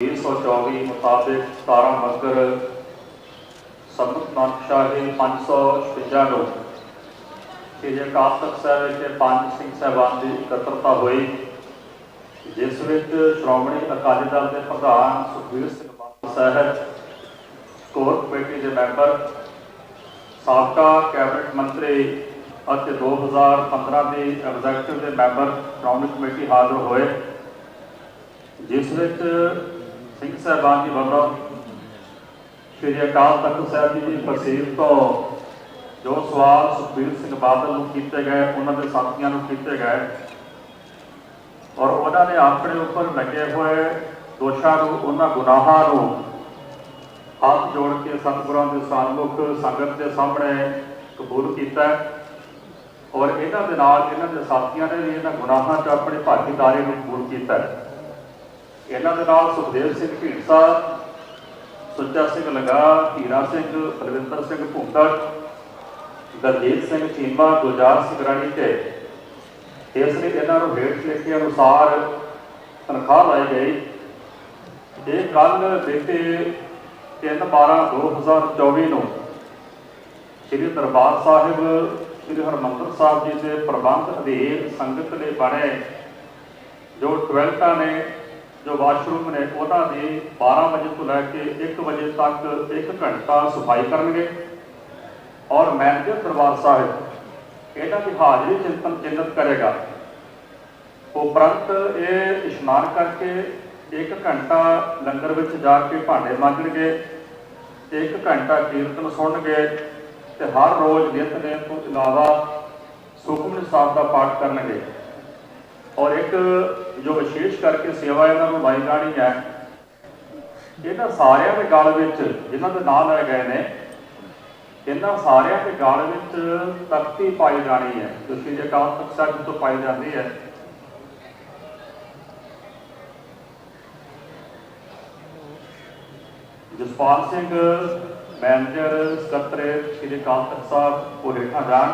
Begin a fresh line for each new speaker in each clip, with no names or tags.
324 ਮੁਤਾਬਿਕ 17 ਮੱਕਰ ਸੰਮਤ ਨਾਨਕਸ਼ਾਹੀ 556 ਨੂੰ ਸ੍ਰੀ ਅਕਾਲ ਤਖਤ ਸਾਹਿਬ ਵਿਖੇ ਪੰਜ ਸਿੰਘ ਸਾਹਿਬਾਨ ਦੀ ਇਕੱਤਰਤਾ ਹੋਈ, ਜਿਸ ਵਿੱਚ ਸ਼੍ਰੋਮਣੀ ਅਕਾਲੀ ਦਲ ਦੇ ਪ੍ਰਧਾਨ ਸੁਖਬੀਰ ਸਿੰਘ ਬਾਦਲ ਸਾਹਿਬ, ਕੋਰ ਕਮੇਟੀ ਦੇ ਮੈਂਬਰ, ਸਾਬਕਾ ਕੈਬਨਿਟ ਮੰਤਰੀ ਅਤੇ 2015 ਦੇ ਐਗਜ਼ੈਕਟਿਵ ਦੇ ਮੈਂਬਰ ਸ਼੍ਰੋਮਣੀ ਕਮੇਟੀ ਹਾਜ਼ਰ ਹੋਏ, ਜਿਸ ਵਿੱਚ ਸਿੰਘ ਸਾਹਿਬਾਨ ਜੀ ਵੱਲੋਂ ਸ਼੍ਰੀ ਅਕਾਲ ਤਖਤ ਸਾਹਿਬ ਜੀ ਦੀ ਫਸੀਲ ਤੋਂ ਜੋ ਸਵਾਲ ਸੁਖਬੀਰ ਸਿੰਘ ਬਾਦਲ ਨੂੰ ਕੀਤੇ ਗਏ, ਉਹਨਾਂ ਦੇ ਸਾਥੀਆਂ ਨੂੰ ਕੀਤੇ ਗਏ ਔਰ ਉਹਨਾਂ ਨੇ ਆਪਣੇ ਉੱਪਰ ਲੱਗੇ ਹੋਏ ਦੋਸ਼ਾਂ ਨੂੰ, ਉਹਨਾਂ ਗੁਨਾਹਾਂ ਨੂੰ ਹੱਥ ਜੋੜ ਕੇ ਸਤਿਗੁਰਾਂ ਦੇ ਸਾਨਮੁਖ ਸੰਗਤ ਦੇ ਸਾਹਮਣੇ ਕਬੂਲ ਕੀਤਾ ਔਰ ਇਹਨਾਂ ਦੇ ਨਾਲ ਇਹਨਾਂ ਦੇ ਸਾਥੀਆਂ ਨੇ ਵੀ ਇਹਨਾਂ ਗੁਨਾਹਾਂ 'ਚ ਆਪਣੀ ਭਾਗੀਦਾਰੀ ਨੂੰ ਕਬੂਲ ਕੀਤਾ ਇਹਨਾਂ ਦੇ ਨਾਲ ਸੁਖਦੇਵ ਸਿੰਘ ਢੀਂਡਸਾ, ਸੁੱਚਾ ਸਿੰਘ ਲਗਾ ਹੀਰਾ ਸਿੰਘ ਬਲਵਿੰਦਰ ਸਿੰਘ ਭੁੰਕੜ ਦਲਜੀਤ ਸਿੰਘ ਚੀਮਾ ਗੁਲਜ਼ਾਰ ਸਿੰਘ ਰਾਣੀ ਤੇ ਇਸ ਲਈ ਇਹਨਾਂ ਨੂੰ ਹੇਠ ਲਿਖੇ ਅਨੁਸਾਰ ਤਨਖਾਹ ਲਾਈ ਗਈ। ਇਹ ਕੱਲ ਬੀਤੇ 3/12/2024 ਨੂੰ ਸ੍ਰੀ ਦਰਬਾਰ ਸਾਹਿਬ, ਸ੍ਰੀ ਹਰਮੰਦਰ ਸਾਹਿਬ ਜੀ ਦੇ ਪ੍ਰਬੰਧ ਅਧੀਨ ਸੰਗਤ ਲਈ ਬਣੇ ਜੋ ਟਵੈਲਟਾਂ ਨੇ ਜੋ ਵਾਸ਼ਰੂਮ ਨੇ ਉਹਨਾਂ ਦੀ 12 ਵਜੇ ਤੋਂ ਲੈ ਕੇ 1 ਵਜੇ ਤੱਕ 1 ਘੰਟਾ ਸਫ਼ਾਈ ਕਰਨਗੇ। ਔਰ ਮੈਨੇਜਰ ਦਰਬਾਰ ਸਾਹਿਬ, ਇਹਨਾਂ ਦੀ ਹਾਜ਼ਰੀ ਚਿੰਤਨ ਚਿੰਨਤ ਕਰੇਗਾ। ਉਪਰੰਤ ਇਹ ਇਸ਼ਨਾਨ ਕਰਕੇ 1 ਘੰਟਾ ਲੰਗਰ ਵਿੱਚ ਜਾ ਕੇ ਭਾਂਡੇ ਮਾਂਜਣਗੇ 1 ਘੰਟਾ ਕੀਰਤਨ ਸੁਣਨਗੇ ਤੇ ਹਰ ਰੋਜ਼ ਨਿਤਨੇਮ ਤੋਂ ਇਲਾਵਾ ਸੁਖਮਨੀ ਸਾਹਿਬ ਦਾ ਪਾਠ ਕਰਨਗੇ। ਔਰ ਇੱਕ ਜੋ ਵਿਸ਼ੇਸ਼ ਕਰਕੇ ਸੇਵਾ ਇਹਨਾਂ ਨੂੰ ਲਾਈ ਜਾਣੀ ਹੈ ਇਹਨਾਂ ਸਾਰਿਆਂ ਦੇ ਗਲ ਵਿੱਚ, ਜਿਨ੍ਹਾਂ ਦੇ ਨਾਂ ਲਏ ਗਏ ਨੇ, ਇਹਨਾਂ ਸਾਰਿਆਂ ਦੇ ਗਲ ਵਿੱਚ ਤਖਤੀ ਪਾਈ ਜਾਣੀ ਹੈ। ਤੁਸੀਂ ਜੇ ਕਾਲ ਤਖਤ ਸਾਹਿਬ ਤੋਂ ਪਾਈ ਜਾਂਦੀ ਹੈ। ਜਸਪਾਲ ਸਿੰਘ, ਮੈਨੇਜਰ ਸਕੱਤਰੇ ਸ੍ਰੀ ਅਕਾਲ ਤਖਤ ਸਾਹਿਬ ਉਹ ਹੇਠਾਂ ਜਾਣ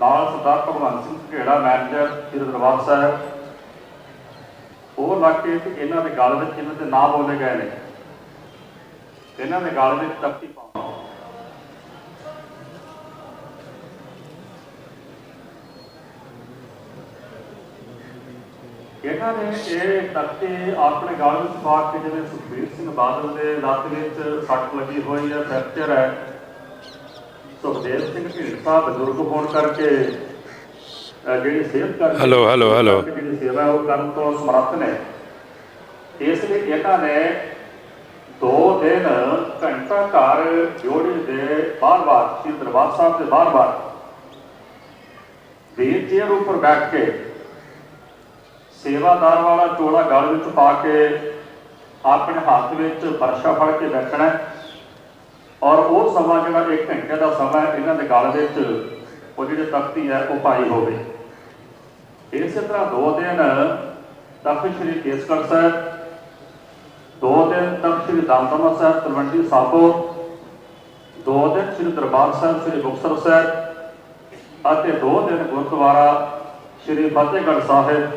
ਨਾਲ ਸਰਦਾਰ ਭਗਵੰਤ ਸਿੰਘ ਘੇੜਾ ਮੈਨੇਜਰ ਸ੍ਰੀ ਦਰਬਾਰ ਸਾਹਿਬ। ਉਹ ਲੱਗ ਤੇ ਇਹਨਾਂ ਦੇ ਗਲ ਵਿੱਚ ਇਹਨਾਂ ਦੇ ਨਾਮ ਬੋਲੇ ਗਏ ਨੇ। ਇਹਨਾਂ ਦੇ ਗਲ ਵਿੱਚ ਤਖਤੀ ਪਾਉਣਾ। ਇਹਨਾਂ ਨੇ ਇਹ ਤਖਤੀ ਆਪਣੇ ਗਲ ਵਿੱਚ ਪਾ ਕੇ ਜਿਵੇਂ ਸੁਖਬੀਰ ਸਿੰਘ ਬਾਦਲ ਦੇ ਲੱਤ ਵਿੱਚ ਸੱਟ ਲੱਗੀ ਹੋਈ ਹੈ ਫ੍ਰੈਕਚਰ ਹੈ। ਸੁਖਦੇਵ ਸਿੰਘ ਢੀਂਡਸਾ ਬਜ਼ੁਰਗ ਹੋਣ ਕਰਕੇ ਜਿਹੜੀ ਕਰਕੇ
Hello, hello, hello.
ਜਿਹੜੀ ਸੇਵਾ ਉਹ ਕਰਨ ਤੋਂ ਸਮਰੱਥ ਨੇ ਇਸ ਲਈ ਇਹਨਾਂ ਨੇ ਦੋ ਦਿਨ ਘੰਟਾ ਘਰ ਜੋੜੀ ਦੇ ਬਾਰ-ਬਾਰ ਸ੍ਰੀ ਦਰਬਾਰ ਸਾਹਿਬ ਦੇ ਬਾਰ-ਬਾਰ ਵੀਰ ਚੇਅਰ ਉੱਪਰ ਬੈਠ ਕੇ ਸੇਵਾਦਾਰ ਵਾਲਾ ਚੋਲਾ ਗਲ ਵਿੱਚ ਪਾ ਕੇ ਆਪਣੇ ਹੱਥ ਵਿੱਚ ਵਰਸ਼ਾ ਫੜ ਕੇ ਬੈਠਣਾ ਹੈ। ਔਰ ਉਹ ਸਮਾਂ ਜਿਹੜਾ 1 ਘੰਟੇ ਦਾ ਸਮਾਂ ਇਹਨਾਂ ਦੇ ਗਲ ਵਿੱਚ ਉਹ ਜਿਹੜੀ ਤਖਤੀ ਹੈ, ਉਹ ਪਾਈ ਹੋਵੇ। ਇਸੇ ਤਰ੍ਹਾਂ ਦੋ ਦਿਨ ਤਖਤ ਸ੍ਰੀ ਕੇਸਗੜ੍ਹ ਸਾਹਿਬ, ਦੋ ਦਿਨ ਤਖਤ ਸ੍ਰੀ ਦਮਦਮਾ ਸਾਹਿਬ, ਤਲਵੰਡੀ ਸਾਬੋ, ਦੋ ਦਿਨ ਸ੍ਰੀ ਦਰਬਾਰ ਸਾਹਿਬ, ਸ੍ਰੀ ਮੁਕਤਸਰ ਸਾਹਿਬ ਅਤੇ ਦੋ ਦਿਨ ਗੁਰਦੁਆਰਾ ਸ੍ਰੀ ਫਤਿਹਗੜ੍ਹ ਸਾਹਿਬ।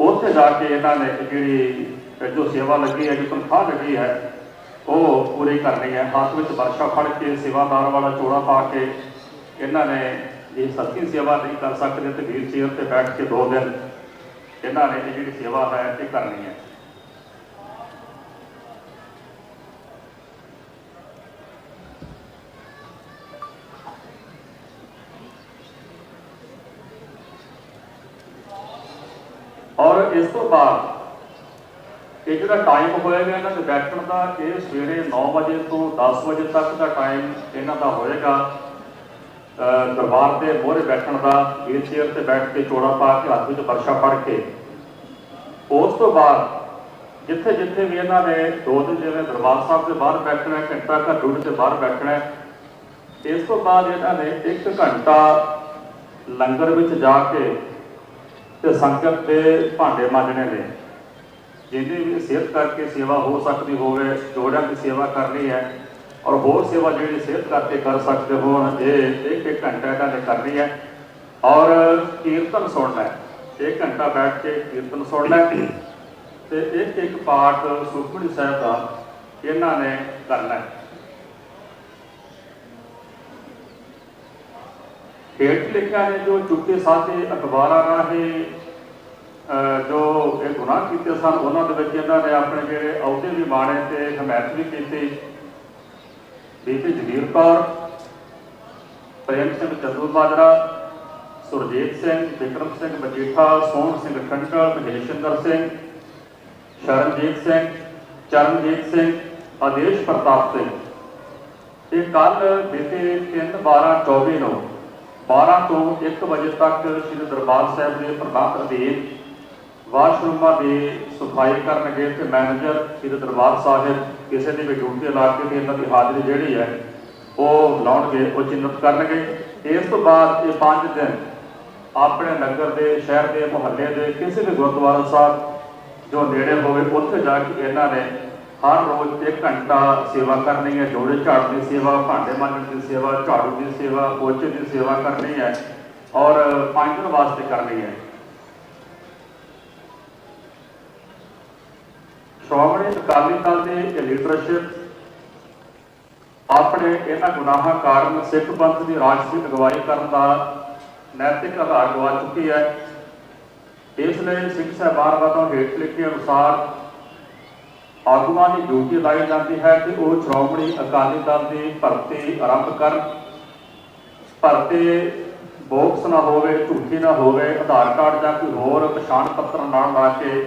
ਉੱਥੇ ਜਾ ਕੇ ਇਹਨਾਂ ਨੇ ਜਿਹੜੀ ਜੋ ਸੇਵਾ ਲੱਗੀ ਹੈ, ਜੋ ਤਨਖਾਹ ਲੱਗੀ ਹੈ ਉਹ ਪੂਰੀ ਕਰਨੀ ਹੈ। ਹੱਥ ਵਿੱਚ ਵਰਸ਼ਾ ਫੜ ਕੇ ਸੇਵਾਦਾਰ ਵਾਲਾ ਚੋੜਾ ਪਾ ਕੇ ਇਹਨਾਂ ਨੇ ਇਹ ਸੱਚੀ ਸੇਵਾ ਨਹੀਂ ਕਰ ਸਕਦੇ ਤੇ ਵੀਲ ਚੇਅਰ ਤੇ ਬੈਠ ਕੇ ਦੋ ਦਿਨ ਇਹਨਾਂ ਨੇ ਇਹ ਜਿਹੜੀ ਸੇਵਾ ਹੈ ਇਹ ਕਰਨੀ ਹੈ। ਔਰ ਇਸ ਤੋਂ ਬਾਅਦ ਇਹ ਜਿਹੜਾ ਟਾਈਮ ਹੋਏਗਾ ਇਹਨਾਂ ਦੇ ਬੈਠਣ ਦਾ ਇਹ ਸਵੇਰੇ 9 ਵਜੇ ਤੋਂ 10 ਵਜੇ ਤੱਕ ਦਾ ਟਾਈਮ ਇਹਨਾਂ ਦਾ ਹੋਏਗਾ ਦਰਬਾਰ ਦੇ ਮੋਹਰੇ ਬੈਠਣ ਦਾ ਵੀਲ ਚੇਅਰ ਤੇ ਬੈਠ ਕੇ ਚੋੜਾ ਪਾ ਕੇ ਹੱਥ ਵਿੱਚ ਵਰਸ਼ਾ ਫੜ ਕੇ ਉਸ ਤੋਂ ਬਾਅਦ ਜਿੱਥੇ ਜਿੱਥੇ ਵੀ ਇਹਨਾਂ ਨੇ ਦੋ ਦਿਨ ਜਿਵੇਂ ਦਰਬਾਰ ਸਾਹਿਬ ਦੇ ਬਾਹਰ ਬੈਠਣਾ ਹੈ, ਘੰਟਾ ਘਰ ਡੂੜ ਦੇ ਬਾਹਰ ਬੈਠਣਾ ਹੈ। ਇਸ ਤੋਂ ਬਾਅਦ ਇਹਨਾਂ ਨੇ 1 ਘੰਟਾ ਲੰਗਰ ਵਿੱਚ ਜਾ ਕੇ ਤੇ ਸੰਗਤ ਦੇ ਭਾਂਡੇ ਮਾਂਜਣੇ ਨੇ ਜਿਹਦੀ ਵੀ ਸਿਹਤ ਕਰਕੇ ਸੇਵਾ ਹੋ ਸਕਦੀ ਹੋਵੇ ਜੋੜਿਆਂ ਦੀ ਸੇਵਾ ਕਰਨੀ ਹੈ, ਔਰ ਹੋਰ ਸੇਵਾ ਜਿਹੜੀ ਸਿਹਤ ਕਰਕੇ ਕਰ ਸਕਦੇ ਹੋ ਇਹ ਇੱਕ ਇੱਕ ਘੰਟਾ ਇਹਨਾਂ ਨੇ ਕਰਨੀ ਹੈ। ਔਰ ਕੀਰਤਨ ਸੁਣਨਾ ਹੈ। ਇੱਕ ਘੰਟਾ ਬੈਠ ਕੇ ਕੀਰਤਨ ਸੁਣਨਾ ਹੈ। ਤੇ ਇੱਕ ਇੱਕ ਪਾਠ ਸੁਖਮਨੀ ਸਾਹਿਬ ਦਾ ਇਹਨਾਂ ਨੇ ਕਰਨਾ ਹੈ। ਹੇਠ ਲਿਖਿਆ ਨੇ ਜੋ ਚੁੱਕੇ ਸਾਥੇ ਅਖਬਾਰਾਂ ਰਾਹੀਂ ਜੋ ਇਹ ਗੁਨਾਹ ਕੀਤੇ ਸਨ, ਉਹਨਾਂ ਦੇ ਵਿੱਚ ਇਹਨਾਂ ਨੇ ਆਪਣੇ ਜਿਹੜੇ ਅਹੁਦੇ ਵੀ ਮਾਣੇ ਤੇ ਹਮਾਇਤ ਵੀ ਕੀਤੀ। ਬੀਬੀ ਜਗੀਰ ਕੌਰ, ਪ੍ਰੇਮ ਸਿੰਘ ਚੰਦੂ ਮਾਜਰਾ ਸੁਰਜੀਤ ਸਿੰਘ, ਵਿਕਰਮ ਸਿੰਘ ਮਜੀਠਾ, ਸੋਹਣ ਸਿੰਘ ਖੰਡਲ ਮਹੇਸ਼ਿੰਦਰ ਸਿੰਘ, ਸ਼ਰਨਜੀਤ ਸਿੰਘ, ਚਰਨਜੀਤ ਸਿੰਘ, ਆਦੇਸ਼ ਪ੍ਰਤਾਪ ਸਿੰਘ। ਇਹ ਕੱਲ ਬੀਤੇ 3 12 24 ਨੂੰ 12 ਤੋਂ 1 ਵਜੇ ਤੱਕ ਸ੍ਰੀ ਦਰਬਾਰ ਸਾਹਿਬ ਦੇ ਪ੍ਰਬੰਧ ਅਧੀਨ ਵਾਸ਼ਰੂਮਾਂ ਦੀ ਸਫ਼ਾਈ ਕਰਨਗੇ ਤੇ ਮੈਨੇਜਰ ਸ੍ਰੀ ਦਰਬਾਰ ਸਾਹਿਬ ਕਿਸੇ ਦੀ ਵੀ ਡਿਊਟੀ ਲਾ ਕੇ ਤੇ ਇਹਨਾਂ ਦੀ ਹਾਜ਼ਰੀ ਜਿਹੜੀ ਹੈ, ਉਹ ਲਾਉਣਗੇ, ਉਹ ਚਿੰਨਤ ਕਰਨਗੇ। ਇਸ ਤੋਂ ਬਾਅਦ ਇਹ 5 ਦਿਨ ਆਪਣੇ ਨਗਰ ਦੇ, ਸ਼ਹਿਰ ਦੇ, ਮੁਹੱਲੇ ਦੇ ਕਿਸੇ ਵੀ ਗੁਰਦੁਆਰਾ ਸਾਹਿਬ ਜੋ ਨੇੜੇ ਹੋਵੇ, ਉੱਥੇ ਜਾ ਕੇ ਇਹਨਾਂ ਨੇ ਹਰ ਰੋਜ਼ 1 ਘੰਟਾ ਸੇਵਾ ਕਰਨੀ ਹੈ। ਜੋੜੇ ਝਾੜ ਦੀ ਸੇਵਾ, ਭਾਂਡੇ ਮਾਂਜਣ ਦੀ ਸੇਵਾ, ਝਾੜੂ ਦੀ ਸੇਵਾ, ਪੋਚੇ ਦੀ ਸੇਵਾ ਕਰਨੀ ਹੈ ਔਰ ਪੰਜ ਦਿਨ ਵਾਸਤੇ ਕਰਨੀ ਹੈ। ਸ਼੍ਰੋਮਣੀ ਅਕਾਲੀ ਦਲ ਦੀ ਲੀਡਰਸ਼ਿਪ ਆਪਣੇ ਇਹਨਾਂ ਗੁਨਾਹਾਂ ਕਾਰਨ ਸਿੱਖ ਪੰਥ ਦੀ ਰਾਜਸੀ ਅਗਵਾਈ ਕਰਨ ਦਾ ਨੈਤਿਕ ਆਧਾਰ ਗਵਾ ਚੁੱਕੀ ਹੈ। ਇਸ ਲਈ ਸਿੱਖ ਸਾਹਿਬਾਨ ਵੱਲੋਂ ਹੇਠ ਲਿਖੇ ਅਨੁਸਾਰ ਆਗੂਆਂ ਦੀ ਡਿਊਟੀ ਲਾਈ ਜਾਂਦੀ ਹੈ ਕਿ ਉਹ ਸ਼੍ਰੋਮਣੀ ਅਕਾਲੀ ਦਲ ਦੀ ਭਰਤੀ ਆਰੰਭ ਕਰਨ। ਭਰਤੀ ਬੋਕਸ ਨਾ ਹੋਵੇ, ਝੂਠੀ ਨਾ ਹੋਵੇ, ਆਧਾਰ ਕਾਰਡ ਜਾਂ ਕੋਈ ਹੋਰ ਪਛਾਣ ਪੱਤਰ ਨਾਲ ਲਾ ਕੇ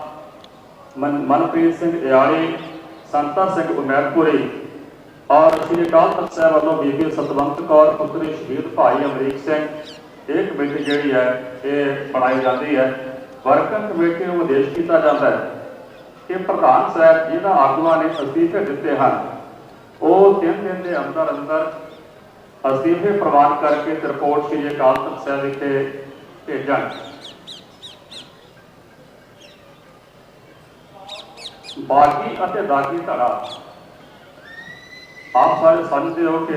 ਮਨਪ੍ਰੀਤ ਸਿੰਘ ਇਆਲੀ ਸੰਤਾ ਸਿੰਘ ਉਮੈਦਪੁਰੀ ਔਰ ਸ਼੍ਰੀ ਅਕਾਲ ਤਖਤ ਸਾਹਿਬ ਵੱਲੋਂ ਬੀਬੀ ਸਤਵੰਤ ਕੌਰ, ਪੁੱਤਰੀ ਸ਼ਹੀਦ ਭਾਈ ਅਮਰੀਕ ਸਿੰਘ। ਇਹ ਕਮੇਟੀ ਜਿਹੜੀ ਹੈ, ਇਹ ਬਣਾਈ ਜਾਂਦੀ ਹੈ। ਵਰਕਰ ਕਮੇਟੀ ਨੂੰ ਉਦੇਸ਼ ਕੀਤਾ ਜਾਂਦਾ ਹੈ ਕਿ ਪ੍ਰਧਾਨ ਸਾਹਿਬ ਜਿਹਨਾਂ ਆਗੂਆਂ ਨੇ ਅਸਤੀਫੇ ਦਿੱਤੇ ਹਨ, ਉਹ ਤਿੰਨ ਦਿਨ ਦੇ ਅੰਦਰ ਅੰਦਰ ਅਸਤੀਫੇ ਪ੍ਰਵਾਨ ਕਰਕੇ ਤੇ ਰਿਪੋਰਟ ਸ਼੍ਰੀ ਅਕਾਲ ਤਖਤ ਸਾਹਿਬ ਵਿਖੇ ਭੇਜਣ। ਬਾਗੀ ਅਤੇ ਦਾਗੀ ਧੜਾ। ਆਪ ਸਾਰੇ ਸਮਝਦੇ ਹੋ ਕਿ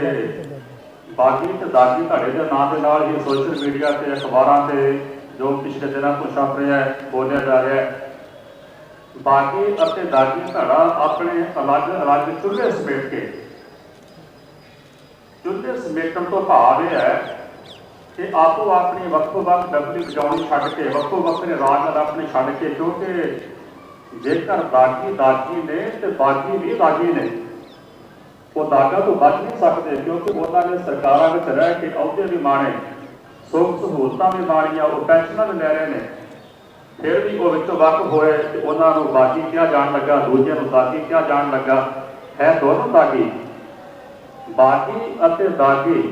ਬਾਗੀ ਤੇ ਦਾਗੀ ਧੜੇ ਦੇ ਨਾਂ ਦੇ ਨਾਲ ਹੀ ਸੋਸ਼ਲ ਮੀਡੀਆ ਤੇ ਅਖਬਾਰਾਂ ਤੇ ਜੋ ਪਿਛਲੇ ਦਿਨਾਂ ਤੋਂ ਛਪ ਰਿਹਾ ਹੈ, ਬੋਲਿਆ ਜਾ ਰਿਹਾ ਹੈ। ਬਾਗੀ ਅਤੇ ਦਾਗੀ ਧੜਾ ਆਪਣੇ ਅਲੱਗ-ਅਲੱਗ ਚੁੱਲ੍ਹੇ ਸਮੇਟ ਕੇ। ਚੁੱਲ੍ਹੇ ਸਮੇਟਣ ਤੋਂ ਭਾਵ ਇਹ ਹੈ ਕਿ ਆਪੋ ਆਪਣੀ ਵੱਖੋ ਵੱਖ ਡਬਲੀ ਵਜਾਉਣੀ ਛੱਡ ਕੇ ਵੱਖੋ ਵੱਖਰੇ ਰਾਜ ਆਪਣੇ ਛੱਡ ਕੇ, ਕਿਉਂਕਿ ਜੇਕਰ ਦਾਗੀ ਦਾਗੀ ਨੇ ਤੇ ਬਾਗੀ ਵੀ ਦਾਗੀ ਨੇ, ਉਹ ਦਾਗਾ ਤੋਂ ਬਚ ਨਹੀਂ ਸਕਦੇ ਕਿਉਂਕਿ ਉਹਨਾਂ ਨੇ ਸਰਕਾਰਾਂ ਵਿੱਚ ਰਹਿ ਕੇ ਅਹੁਦੇ ਵੀ ਮਾਣੇ, ਸੁੱਖ ਸਹੂਲਤਾਂ ਵੀ ਮਾਣੀਆਂ, ਉਹ ਪੈਨਸ਼ਨਾਂ ਵੀ ਲੈ ਰਹੇ ਨੇ। ਫਿਰ ਵੀ ਉਹ ਵਿੱਚੋਂ ਵੱਖ ਹੋਏ ਤੇ ਉਹਨਾਂ ਨੂੰ ਬਾਗੀ ਕਿਹਾ ਜਾਣ ਲੱਗਾ, ਦੂਜਿਆਂ ਨੂੰ ਦਾਗੀ ਕਿਹਾ ਜਾਣ ਲੱਗਾ। ਹੈ ਦੋਨੋਂ ਦਾਗੀ। ਬਾਗੀ ਅਤੇ ਦਾਗੀ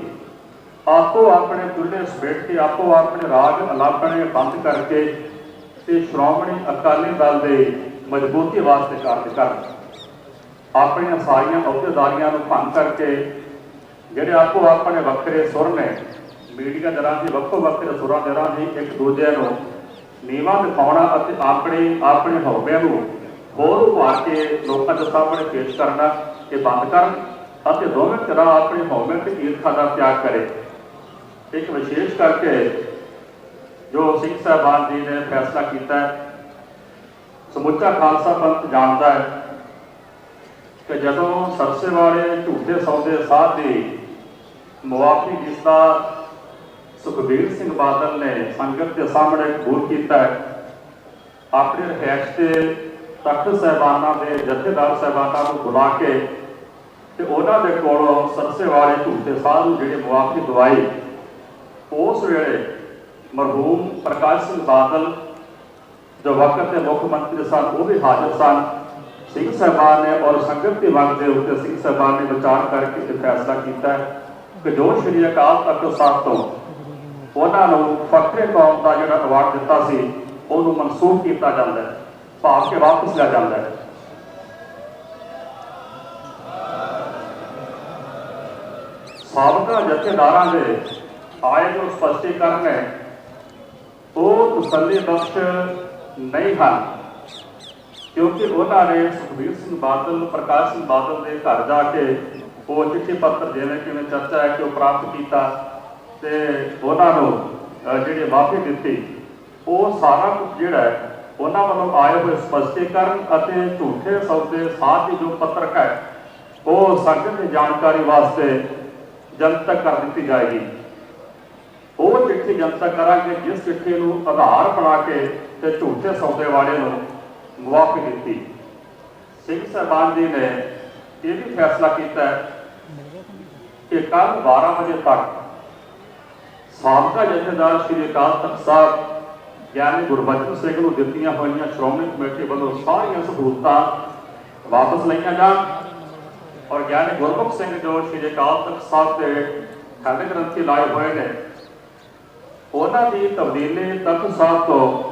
ਆਪੋ ਆਪਣੇ ਚੁੱਲ੍ਹੇ ਸਮੇਟ ਕੇ ਆਪੋ ਆਪਣੇ ਰਾਗ ਅਲਾਪਣੇ ਬੰਦ ਕਰਕੇ ਤੇ ਸ਼੍ਰੋਮਣੀ ਅਕਾਲੀ ਦਲ ਦੇ ਮਜ਼ਬੂਤੀ ਵਾਸਤੇ ਕਾਰਜ ਕਰਨ। ਆਪਣੀਆਂ ਸਾਰੀਆਂ ਅਹੁਦੇਦਾਰੀਆਂ ਨੂੰ ਭੰਗ ਕਰਕੇ ਜਿਹੜੇ ਆਪੋ ਆਪਣੇ ਵੱਖਰੇ ਸੁਰ ਨੇ, ਮੀਡੀਆ ਦੇ ਰਾਹੀਂ ਵੱਖੋ ਵੱਖਰੇ ਸੁਰਾਂ ਦੇ ਰਾਹੀਂ ਇੱਕ ਦੂਜੇ ਨੂੰ ਨੀਵਾਂ ਦਿਖਾਉਣਾ ਅਤੇ ਆਪਣੇ ਆਪਣੇ ਹੌਬਿਆਂ ਨੂੰ ਹੋਰ ਉਭਾਰ ਕੇ ਲੋਕਾਂ ਦੇ ਸਾਹਮਣੇ ਪੇਸ਼ ਕਰਨਾ ਇਹ ਬੰਦ ਕਰਨ ਅਤੇ ਦੋਵੇਂ ਤਰ੍ਹਾਂ ਆਪਣੇ ਹਉਮੈ ਤੇ ਈਰਖਾ ਦਾ ਤਿਆਗ ਕਰੇ। ਇੱਕ ਵਿਸ਼ੇਸ਼ ਕਰਕੇ ਜੋ ਸਿੰਘ ਸਾਹਿਬਾਨ ਜੀ ਨੇ ਫੈਸਲਾ ਕੀਤਾ ਹੈ ਸਮੁੱਚਾ ਖਾਲਸਾ ਪੰਥ ਜਾਣਦਾ ਹੈ ਕਿ ਜਦੋਂ ਸਰਸੇ ਵਾਲੇ ਝੂਠੇ ਸੌਦੇ ਸਾਧ ਦੀ ਮੁਆਫੀ ਜਿਸਦਾ ਸੁਖਬੀਰ ਸਿੰਘ ਬਾਦਲ ਨੇ ਸੰਗਤ ਦੇ ਸਾਹਮਣੇ ਕਬੂਲ ਕੀਤਾ ਆਪਣੇ ਰਹਿਸ਼ ਤੇ ਤਖਤ ਸਹਿਬਾਨਾਂ ਦੇ ਜਥੇਦਾਰ ਸਹਿਬਾਨਾਂ ਨੂੰ ਬੁਲਾ ਕੇ ਤੇ ਉਹਨਾਂ ਦੇ ਕੋਲੋਂ ਸਰਸੇ ਵਾਲੇ ਝੂਠੇ ਸਾਧ ਨੂੰ ਜਿਹੜੀ ਮੁਆਫੀ ਦਵਾਈ, ਉਸ ਵੇਲੇ ਮਰਹੂਮ ਪ੍ਰਕਾਸ਼ ਸਿੰਘ ਬਾਦਲ ਜੋ ਵਕਤ ਦੇ ਮੁੱਖ ਮੰਤਰੀ ਸਨ, ਉਹ ਵੀ ਹਾਜ਼ਰ ਸਨ। ਸਿੰਘ ਸਾਹਿਬਾਨ ਨੇ ਔਰ ਸੰਗਤ ਦੀ ਮੰਗ ਦੇ ਉੱਤੇ ਸਿੰਘ ਸਾਹਿਬਾਨ ਨੇ ਵਿਚਾਰ ਕਰਕੇ ਇਹ ਫੈਸਲਾ ਕੀਤਾ ਕਿ ਜੋ ਸ਼੍ਰੀ ਅਕਾਲ ਤਖਤ ਸਾਹਿਬ ਤੋਂ ਉਹਨਾਂ ਨੂੰ ਫਕਰੇ ਕੌਮ ਦਾ ਜਿਹੜਾ ਅਵਾਰਡ ਦਿੱਤਾ ਸੀ, ਉਹਨੂੰ ਮਨਸੂਖ ਕੀਤਾ ਜਾਂਦਾ ਹੈ। ਭਾਵ ਕੇ ਵਾਪਸ ਲਿਆ ਜਾਂਦਾ ਹੈ। ਸਾਬਕਾ ਜਥੇਦਾਰਾਂ ਦੇ ਆਏ ਜੋ ਸਪਸ਼ਟੀਕਰਨ ਹੈ, ਉਹ ਤਸੱਲੀ ਬਖਸ਼ ਨਹੀਂ ਹਨ। ਕਿਉਂਕਿ ਉਹਨਾਂ ਨੇ ਸੁਖਬੀਰ ਸਿੰਘ ਬਾਦਲ ਪ੍ਰਕਾਸ਼ ਸਿੰਘ ਬਾਦਲ ਦੇ ਘਰ ਜਾ ਕੇ ਉਹ ਚਿੱਠੀ ਪੱਤਰ ਜਿਵੇਂ ਕਿਵੇਂ ਚਰਚਾ ਹੈ ਕਿ ਉਹ ਪ੍ਰਾਪਤ ਕੀਤਾ ਤੇ ਉਹਨਾਂ ਨੂੰ ਅਹ, ਜਿਹੜੀ ਮਾਫੀ ਦਿੱਤੀ ਉਹ ਸਾਰਾ ਕੁਝ ਜਿਹੜਾ ਉਹਨਾਂ ਵੱਲੋਂ ਆਏ ਹੋਏ ਸਪਸ਼ਟੀਕਰਨ ਅਤੇ ਝੂਠੇ ਸੌਦੇ ਸਾਥ ਦੀ ਜੋ ਪੱਤਰਕ ਹੈ ਉਹ ਸੰਗਤ ਦੀ ਜਾਣਕਾਰੀ ਵਾਸਤੇ ਜਨਤਕ ਕਰ ਦਿੱਤੀ ਜਾਏਗੀ। ਉਹ ਚਿੱਠੀ ਜਨਤਕ ਕਰਾਂਗੇ ਜਿਸ ਚਿੱਠੀ ਨੂੰ ਆਧਾਰ ਬਣਾ ਕੇ ਤੇ ਝੂਠੇ ਸੌਦੇ ਵਾਲੇ ਨੂੰ ਮੁਆਫੀ ਦਿੱਤੀ। ਸਿੰਘ ਸਾਹਿਬਾਨ ਜੀ ਨੇ ਇਹ ਵੀ ਫੈਸਲਾ ਕੀਤਾ ਕਿ ਕੱਲ 12 ਵਜੇ ਤੱਕ ਸਾਬਕਾ ਜਥੇਦਾਰ ਸ਼੍ਰੀ ਅਕਾਲ ਤਖਤ ਸਾਹਿਬ ਗਿਆਨੀ ਗੁਰਬਚਨ ਸਿੰਘ ਨੂੰ ਦਿੱਤੀਆਂ ਹੋਈਆਂ ਸ਼੍ਰੋਮਣੀ ਕਮੇਟੀ ਵੱਲੋਂ ਸਾਰੀਆਂ ਸਹੂਲਤਾਂ ਵਾਪਸ ਲਈਆਂ ਜਾਣ ਔਰ ਗਿਆਨੀ ਗੁਰਮੁਖ ਸਿੰਘ ਜੋ ਸ਼੍ਰੀ ਅਕਾਲ ਤਖਤ ਸਾਹਿਬ ਦੇ ਖੰਡ ਗ੍ਰੰਥੀ ਲਾਏ ਹੋਏ ਨੇ, ਉਹਨਾਂ ਦੀ ਤਬਦੀਲੀ ਤਖਤ ਸਾਹਿਬ ਤੋਂ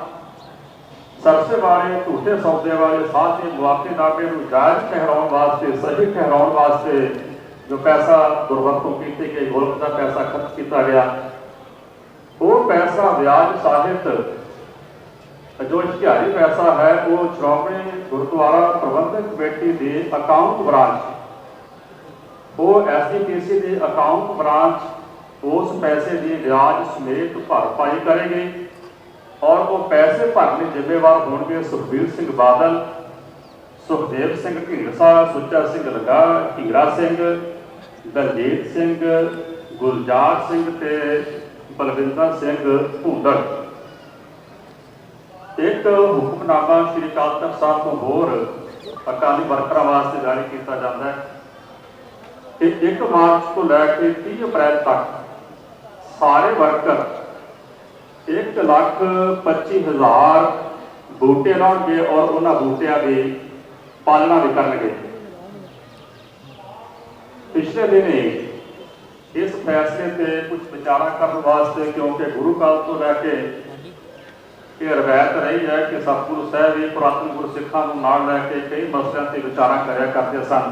ਸਰਸੇ ਵਾਲੇ, ਝੂਠੇ ਸੌਦੇ ਵਾਲੇ, ਸਾਥ ਦੇ ਮੁਆਫੀਨਾਮੇ ਨੂੰ ਜਾਇਜ਼ ਠਹਿਰਾਉਣ ਵਾਸਤੇ, ਸਹੀ ਠਹਿਰਾਉਣ ਵਾਸਤੇ ਜੋ ਪੈਸਾ ਦੁਰਵਰਤੋਂ ਕੀਤੀ ਗਈ ਮੁਲਕ ਦਾ ਪੈਸਾ ਖਰਚ ਕੀਤਾ ਗਿਆ। ਉਹ ਪੈਸਾ ਵਿਆਜ ਸਾਹਿਤ, ਜੋ ਇਸ਼ਤਿਹਾਰੀ ਪੈਸਾ ਹੈ, ਉਹ ਸ਼੍ਰੋਮਣੀ ਗੁਰਦੁਆਰਾ ਪ੍ਰਬੰਧਕ ਕਮੇਟੀ ਦੇ ਅਕਾਊਂਟ ਬ੍ਰਾਂਚ ਉਹ ਐਸਡੀਪੀਸੀ ਦੇ ਅਕਾਊਂਟ ਬ੍ਰਾਂਚ ਉਸ ਪੈਸੇ ਦੀ ਵਿਆਜ ਸਮੇਤ ਭਰਪਾਈ ਕਰੇਗੀ। ਔਰ ਉਹ ਪੈਸੇ ਭਰਨ ਦੇ ਜ਼ਿੰਮੇਵਾਰ ਹੋਣਗੇ ਸੁਖਬੀਰ ਸਿੰਘ ਬਾਦਲ, ਸੁਖਦੇਵ ਸਿੰਘ ਢੀਂਡਸਾ, ਸੁੱਚਾ ਸਿੰਘ ਲਗਾ ਢੀਰਾ ਸਿੰਘ, ਦਲਜੀਤ ਸਿੰਘ, ਗੁਲਜਾਰ ਸਿੰਘ ਤੇ ਬਲਵਿੰਦਰ ਸਿੰਘ ਭੁੰਦੜ ਇੱਕ ਹੁਕਮਨਾਮਾ ਸ਼੍ਰੀ ਅਕਾਲ ਤਖਤ ਸਾਹਿਬ ਤੋਂ ਹੋਰ ਅਕਾਲੀ ਵਰਕਰਾਂ ਵਾਸਤੇ ਜਾਰੀ ਕੀਤਾ ਜਾਂਦਾ ਹੈ ਕਿ 1 ਮਾਰਚ ਤੋਂ ਲੈ ਕੇ 30 ਅਪ੍ਰੈਲ ਤੱਕ ਸਾਰੇ ਵਰਕਰ 1 ਲੱਖ 25 ਹਜ਼ਾਰ ਬੂਟੇ ਲਾਉਣਗੇ ਔਰ ਉਹਨਾਂ ਬੂਟਿਆਂ ਦੀ ਪਾਲਣਾ ਵੀ ਕਰਨਗੇ। ਪਿਛਲੇ ਦਿਨੇ ਇਸ ਫੈਸਲੇ ਤੇ ਕੁਝ ਵਿਚਾਰਾਂ ਕਰਨ ਵਾਸਤੇ ਕਿਉਂਕਿ ਗੁਰੂ ਕਾਲ ਤੋਂ ਲੈ ਕੇ ਇਹ ਰਵਾਇਤ ਰਹੀ ਹੈ ਕਿ ਸਤਿਗੁਰੂ ਸਾਹਿਬ ਵੀ ਪੁਰਾਤਨ ਗੁਰਸਿੱਖਾਂ ਨੂੰ ਨਾਲ ਲੈ ਕੇ ਕਈ ਮਸਲਿਆਂ ਤੇ ਵਿਚਾਰਾਂ ਕਰਿਆ ਕਰਦੇ ਸਨ।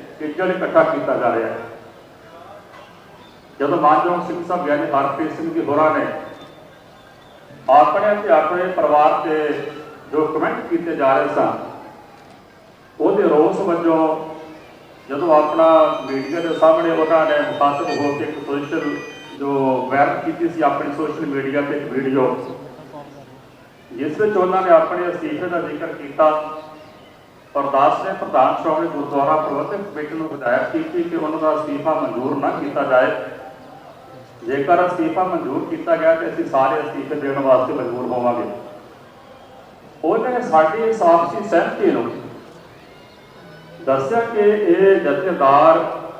ਇੱਜੜ ਇਕੱਠਾ ਕੀਤਾ ਜਾ ਰਿਹਾ ਹੈ। ਜਦੋਂ ਮਾਨਯੋਗ ਸਿੰਘ ਸਾਹਿਬ ਗਿਆਨੀ ਹਰਪ੍ਰੀਤ ਸਿੰਘ ਜੀ ਹੋਰਾਂ ਨੇ ਆਪਣੇ ਤੇ ਆਪਣੇ ਪਰਿਵਾਰ ਤੇ ਜੋ ਕਮੈਂਟ ਕੀਤੇ ਜਾ ਰਹੇ ਸਨ, ਉਹਦੇ ਰੋਸ ਵਜੋਂ ਜਦੋਂ ਆਪਣਾ ਮੀਡੀਆ ਦੇ ਸਾਹਮਣੇ ਉਹਨਾਂ ਨੇ ਮੁਖਾਤਬ ਹੋ ਕੇ ਇੱਕ ਸੋਸ਼ਲ ਜੋ ਵਾਇਰਲ ਕੀਤੀ ਸੀ ਆਪਣੀ ਸੋਸ਼ਲ ਮੀਡੀਆ ਤੇ ਇੱਕ ਵੀਡੀਓ ਜਿਸ ਵਿੱਚ ਉਹਨਾਂ ਨੇ ਆਪਣੇ ਅਸਤੀਫੇ ਦਾ ਜ਼ਿਕਰ ਕੀਤਾ। ਅਰਦਾਸ ਨੇ ਪ੍ਰਧਾਨ ਸ਼੍ਰੋਮਣੀ ਗੁਰਦੁਆਰਾ ਪ੍ਰਬੰਧਕ ਕਮੇਟੀ ਨੂੰ ਹਦਾਇਤ ਕੀਤੀ ਕਿ ਉਹਨਾਂ ਦਾ ਅਸਤੀਫਾ ਮਨਜ਼ੂਰ ਨਾ ਕੀਤਾ ਜਾਏ। ਜੇਕਰ ਅਸਤੀਫਾ ਮਨਜ਼ੂਰ ਕੀਤਾ ਗਿਆ ਤਾਂ ਅਸੀਂ ਸਾਰੇ ਅਸਤੀਫੇ ਦੇਣ ਵਾਸਤੇ ਮਜਬੂਰ ਹੋਵਾਂਗੇ। ਉਹਨੇ ਸਾਡੀ ਇਸ ਆਪਸੀ ਸਹਿਮਤੀ ਨੂੰ ਦੱਸਿਆ ਕਿ ਇਹ ਜਥੇਦਾਰ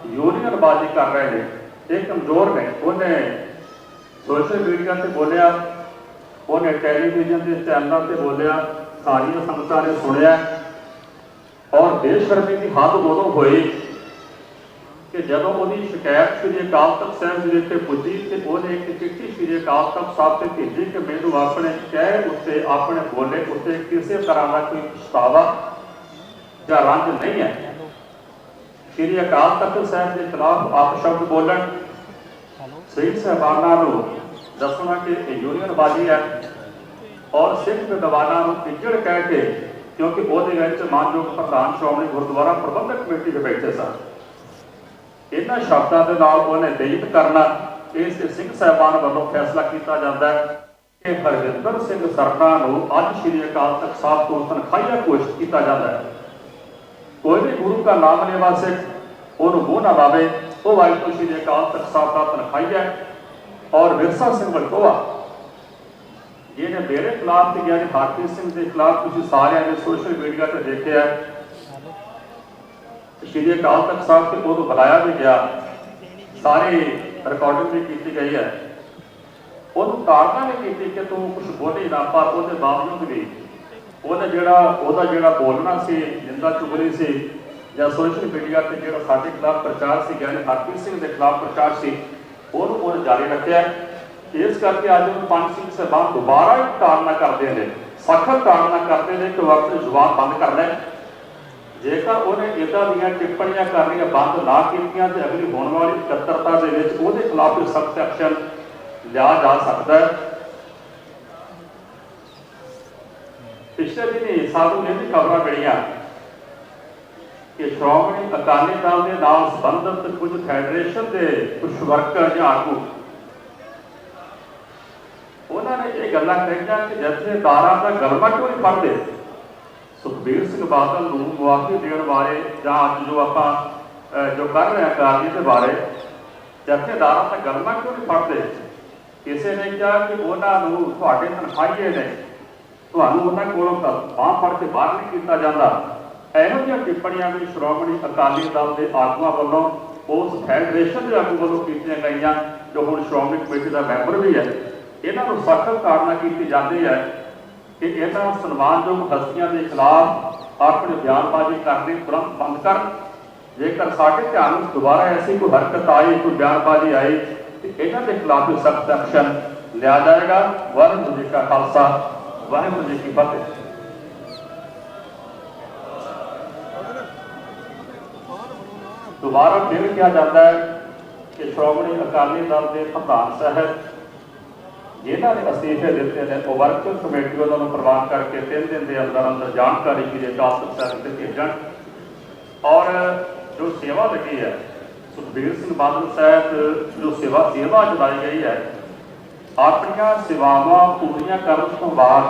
ਯੂਨੀਅਨਬਾਜ਼ੀ ਕਰ ਰਹੇ ਨੇ ਇਹ ਕਮਜ਼ੋਰ ਨੇ, ਉਹਨੇ ਸੋਸ਼ਲ ਮੀਡੀਆ ਤੇ ਬੋਲਿਆ, ਉਹਨੇ ਟੈਲੀਵਿਜ਼ਨ ਦੇ ਚੈਨਲਾਂ ਤੇ ਬੋਲਿਆ, ਸਾਰੀਆਂ ਸੰਗਤਾਂ ਨੇ ਸੁਣਿਆ। ਔਰ ਬੇਸ਼ਰਮੀ ਦੀ ਹੱਦ ਉਦੋਂ ਹੋਈ ਕਿ ਜਦੋਂ ਉਹਦੀ ਸ਼ਿਕਾਇਤ ਸ੍ਰੀ ਅਕਾਲ ਤਖਤ ਸਾਹਿਬ ਜੀ ਤੇ ਪੁੱਜੀ ਤੇ ਉਹਨੇ ਇੱਕ ਚਿੱਠੀ ਸ੍ਰੀ ਅਕਾਲ ਤਖਤ ਸਾਹਿਬ ਤੇ ਭੇਜੀ ਕਿ ਮੈਨੂੰ ਆਪਣੇ ਕਹਿ ਉੱਤੇ, ਆਪਣੇ ਬੋਲੇ ਉੱਤੇ ਕਿਸੇ ਤਰ੍ਹਾਂ ਦਾ ਕੋਈ ਪਛਤਾਵਾ ਜਾਂ ਰੰਜ ਨਹੀਂ ਹੈ। ਸ੍ਰੀ ਅਕਾਲ ਤਖਤ ਸਾਹਿਬ ਦੇ ਖਿਲਾਫ ਆਪ ਸ਼ਬਦ ਬੋਲਣ, ਸਹੀ ਸਹਿਬਾਨਾਂ ਨੂੰ ਦੱਸਣਾ ਕਿ ਇਹ ਯੂਨੀਅਨਬਾਜ਼ੀ ਹੈ ਔਰ ਸਿੱਖ ਵਿਦਵਾਨਾਂ ਨੂੰ ਇੱਜੜ ਕਹਿ ਕੇ ਕਿਉਂਕਿ ਉਹਦੇ ਵਿੱਚ ਮਾਨਯੋਗ ਪ੍ਰਧਾਨ ਸ਼੍ਰੋਮਣੀ ਗੁਰਦੁਆਰਾ ਪ੍ਰਬੰਧਕ ਕਮੇਟੀ ਦੇ ਬੈਠੇ ਸਨ। ਇਹਨਾਂ ਸ਼ਬਦਾਂ ਦੇ ਨਾਲ ਉਹਨੇ ਬੇਇੱਜ਼ਤ ਕਰਨਾ ਇਸ ਸਿੰਘ ਸਾਹਿਬਾਨ ਵੱਲੋਂ ਫੈਸਲਾ ਕੀਤਾ ਜਾਂਦਾ ਹੈ ਕਿ ਹਰਵਿੰਦਰ ਸਿੰਘ ਸਰਨਾ ਨੂੰ ਅੱਜ ਸ੍ਰੀ ਅਕਾਲ ਤਖਤ ਸਾਹਿਬ ਤੋਂ ਤਨਖਾਹੀਆ ਘੋਸ਼ਿਤ ਕੀਤਾ ਜਾਂਦਾ ਹੈ। ਕੋਈ ਵੀ ਗੁਰੂ ਦਾ ਨਾਮ ਲੈਵਾ ਸਿੱਖ, ਉਹਨੂੰ ਮੂੰਹ ਨਾ ਲਾਵੇ, ਉਹ ਵਾਹਿਗੁਰੂ ਸ੍ਰੀ ਅਕਾਲ ਤਖਤ ਸਾਹਿਬ ਦਾ ਤਨਖਾਹੀਆ ਹੈ। ਔਰ ਵਿਰਸਾ ਸਿੰਘ ਵਲਟੋਆ ਜਿਹਨੇ ਮੇਰੇ ਖਿਲਾਫ ਤੇ ਗਿਆ ਹਰਪ੍ਰੀਤ ਸਿੰਘ ਦੇ ਖਿਲਾਫ ਤੁਸੀਂ ਸਾਰਿਆਂ ਨੇ ਸੋਸ਼ਲ ਮੀਡੀਆ ਤੇ ਦੇਖਿਆ ਸ਼੍ਰੀ ਅਕਾਲ ਤਖਤ ਸਾਹਿਬ ਤੇ ਉਹਨੂੰ ਬੁਲਾਇਆ ਵੀ ਗਿਆ। ਸਾਰੇ ਰਿਕਾਰਡਿੰਗ ਵੀ ਕੀਤੀ ਗਈ ਹੈ। ਉਹਨੂੰ ਤਾੜਨਾ ਵੀ ਕੀਤੀ ਕਿ ਤੂੰ ਕੁਝ ਬੋਲੇ ਨਾ, ਪਰ ਉਹਦੇ ਬਾਵਜੂਦ ਵੀ ਉਹਦਾ ਜਿਹੜਾ ਉਹਦਾ ਜਿਹੜਾ ਬੋਲਣਾ ਸੀ, ਜਿੰਦਾ ਚੁਗਲੀ ਸੀ, ਜਾਂ ਸੋਸ਼ਲ ਮੀਡੀਆ ਤੇ ਜਿਹੜਾ ਸਾਡੇ ਖਿਲਾਫ ਪ੍ਰਚਾਰ ਸੀ ਗਿਆਨੀ ਹਰਪ੍ਰੀਤ ਸਿੰਘ ਦੇ ਖਿਲਾਫ ਪ੍ਰਚਾਰ ਸੀ, ਉਹਨੂੰ ਉਹਨੇ ਜਾਰੀ ਰੱਖਿਆ। ਇਸ ਕਰਕੇ ਅੱਜ ਉਹ ਪੰਜ ਸਿੰਘ ਸਾਹਿਬਾਨ ਦੁਬਾਰਾ ਇੱਕ ਤਾੜਨਾ ਕਰਦੇ ਨੇ, ਸਖਤ ਤਾੜਨਾ ਕਰਦੇ ਨੇ ਕਿ ਵਕਤ ਜ਼ੁਬਾਨ ਬੰਦ ਕਰ ਲੈ। ਜੇਕਰ ਉਹਨੇ ਇਦਾਂ ਦੀਆਂ ਟਿੱਪਣੀਆਂ ਕਰਨੀਆਂ ਬੰਦ ਨਾ ਕੀਤੀਆਂ ਤੇ ਅਗਲੀ ਹੋਣ ਵਾਲੀ ਇਕੱਤਰਤਾ ਦੇ ਵਿੱਚ ਉਹਦੇ ਖਿਲਾਫ ਵੀ ਸਖਤ ਐਕਸ਼ਨ ਲਿਆ ਜਾ ਸਕਦਾ ਹੈ। ਪਿਛਲੇ ਦਿਨੀ ਸਾਨੂੰ ਇਹ ਵੀ ਖਬਰਾਂ ਮਿਲੀਆਂ ਕਿ ਸ਼੍ਰੋਮਣੀ ਅਕਾਲੀ ਦਲ ਦੇ ਨਾਲ ਸੰਬੰਧਿਤ ਕੁਝ ਫੈਡਰੇਸ਼ਨ ਦੇ ਕੁਝ ਵਰਕਰ ਜਾਂ ਆਗੂ ਉਹਨਾਂ ਨੇ ਇਹ ਗੱਲਾਂ ਕਹੀਆਂ ਕਿ ਜਥੇਦਾਰਾਂ ਦਾ ਗਲਮਾ ਕਿਉਂ ਨਹੀਂ ਫੜਦੇ। ਸੁਖਬੀਰ ਸਿੰਘ ਬਾਦਲ ਨੂੰ ਮੁਆਫੀ ਦੇਣ ਬਾਰੇ ਜਾਂ ਅੱਜ ਜੋ ਆਪਾਂ ਜੋ ਕਰ ਰਹੇ ਹਾਂ ਕਾਰਜ ਦੇ ਬਾਰੇ ਜਥੇਦਾਰਾਂ ਦਾ ਗਲਮਾ ਕਿਉਂ ਨਹੀਂ ਫੜਦੇ। ਕਿਸੇ ਨੇ ਕਿਹਾ ਕਿ ਉਹਨਾਂ ਨੂੰ ਤੁਹਾਡੇ ਤਨਖਾਹੀਏ ਨੇ। ਤੁਹਾਨੂੰ ਉਹਨਾਂ ਕੋਲੋਂ ਬਾਹ ਫੜ ਕੇ ਬਾਹਰ ਨਹੀਂ ਕੀਤਾ ਜਾਂਦਾ। ਇਹੋ ਜਿਹੀਆਂ ਟਿੱਪਣੀਆਂ ਵੀ ਸ਼੍ਰੋਮਣੀ ਅਕਾਲੀ ਦਲ ਦੇ ਆਗੂਆਂ ਵੱਲੋਂ ਉਸ ਫੈਡਰੇਸ਼ਨ ਦੇ ਆਗੂ ਵੱਲੋਂ ਕੀਤੀਆਂ ਗਈਆਂ, ਜੋ ਹੁਣ ਸ਼੍ਰੋਮਣੀ ਕਮੇਟੀ ਦਾ ਮੈਂਬਰ ਵੀ ਹੈ। ਇਹਨਾਂ ਨੂੰ ਸਖਤ ਕਾਰਨਾ ਕੀਤੀ ਜਾਂਦੀ ਹੈ ਕਿ ਇਹਨਾਂ ਸਨਮਾਨਯੋਗ ਹਸਤੀਆਂ ਦੇ ਖਿਲਾਫ ਆਪਣੀ ਬਿਆਨਬਾਜ਼ੀ ਕਰਨੀ ਤੁਰੰਤ ਬੰਦ ਕਰਨ। ਜੇਕਰ ਸਾਡੇ ਧਿਆਨ ਵਿੱਚ ਦੁਬਾਰਾ ਐਸੀ ਕੋਈ ਹਰਕਤ ਆਈ, ਕੋਈ ਬਿਆਨਬਾਜ਼ੀ ਆਈ, ਤੇ ਇਹਨਾਂ ਦੇ ਖਿਲਾਫ ਵੀ ਸਖਤ ਐਕਸ਼ਨ ਲਿਆ ਜਾਏਗਾ। ਵਾਹਿਗੁਰੂ ਜੀ ਕਾ ਖਾਲਸਾ, ਵਾਹਿਗੁਰੂ ਜੀ ਕੀ ਫਤਿਹ। ਦੁਬਾਰਾ ਫਿਰ ਕਿਹਾ ਜਾਂਦਾ ਹੈ ਕਿ ਸ਼੍ਰੋਮਣੀ ਅਕਾਲੀ ਦਲ ਦੇ ਪ੍ਰਧਾਨ ਸਾਹਿਬ ਜਿਨ੍ਹਾਂ ਨੇ ਅਸਤੀਫੇ ਦਿੱਤੇ ਨੇ, ਉਹ ਵਰਕਿੰਗ ਕਮੇਟੀ ਉਹਨਾਂ ਨੂੰ ਪ੍ਰਵਾਨ ਕਰਕੇ ਤਿੰਨ ਦਿਨ ਦੇ ਅੰਦਰ ਅੰਦਰ ਜਾਣਕਾਰੀ ਕੀ ਅਕਾਲ ਤਖਤ ਤੇ ਭੇਜਣ। ਔਰ ਜੋ ਸੇਵਾ ਲੱਗੀ ਹੈ, ਸੁਖਬੀਰ ਸਿੰਘ ਬਾਦਲ ਸਾਹਿਬ ਜੋ ਸੇਵਾ ਸੇਵਾ ਚਲਾਈ ਗਈ ਹੈ, ਆਪਣੀਆਂ ਸੇਵਾਵਾਂ ਪੂਰੀਆਂ ਕਰਨ ਤੋਂ ਬਾਅਦ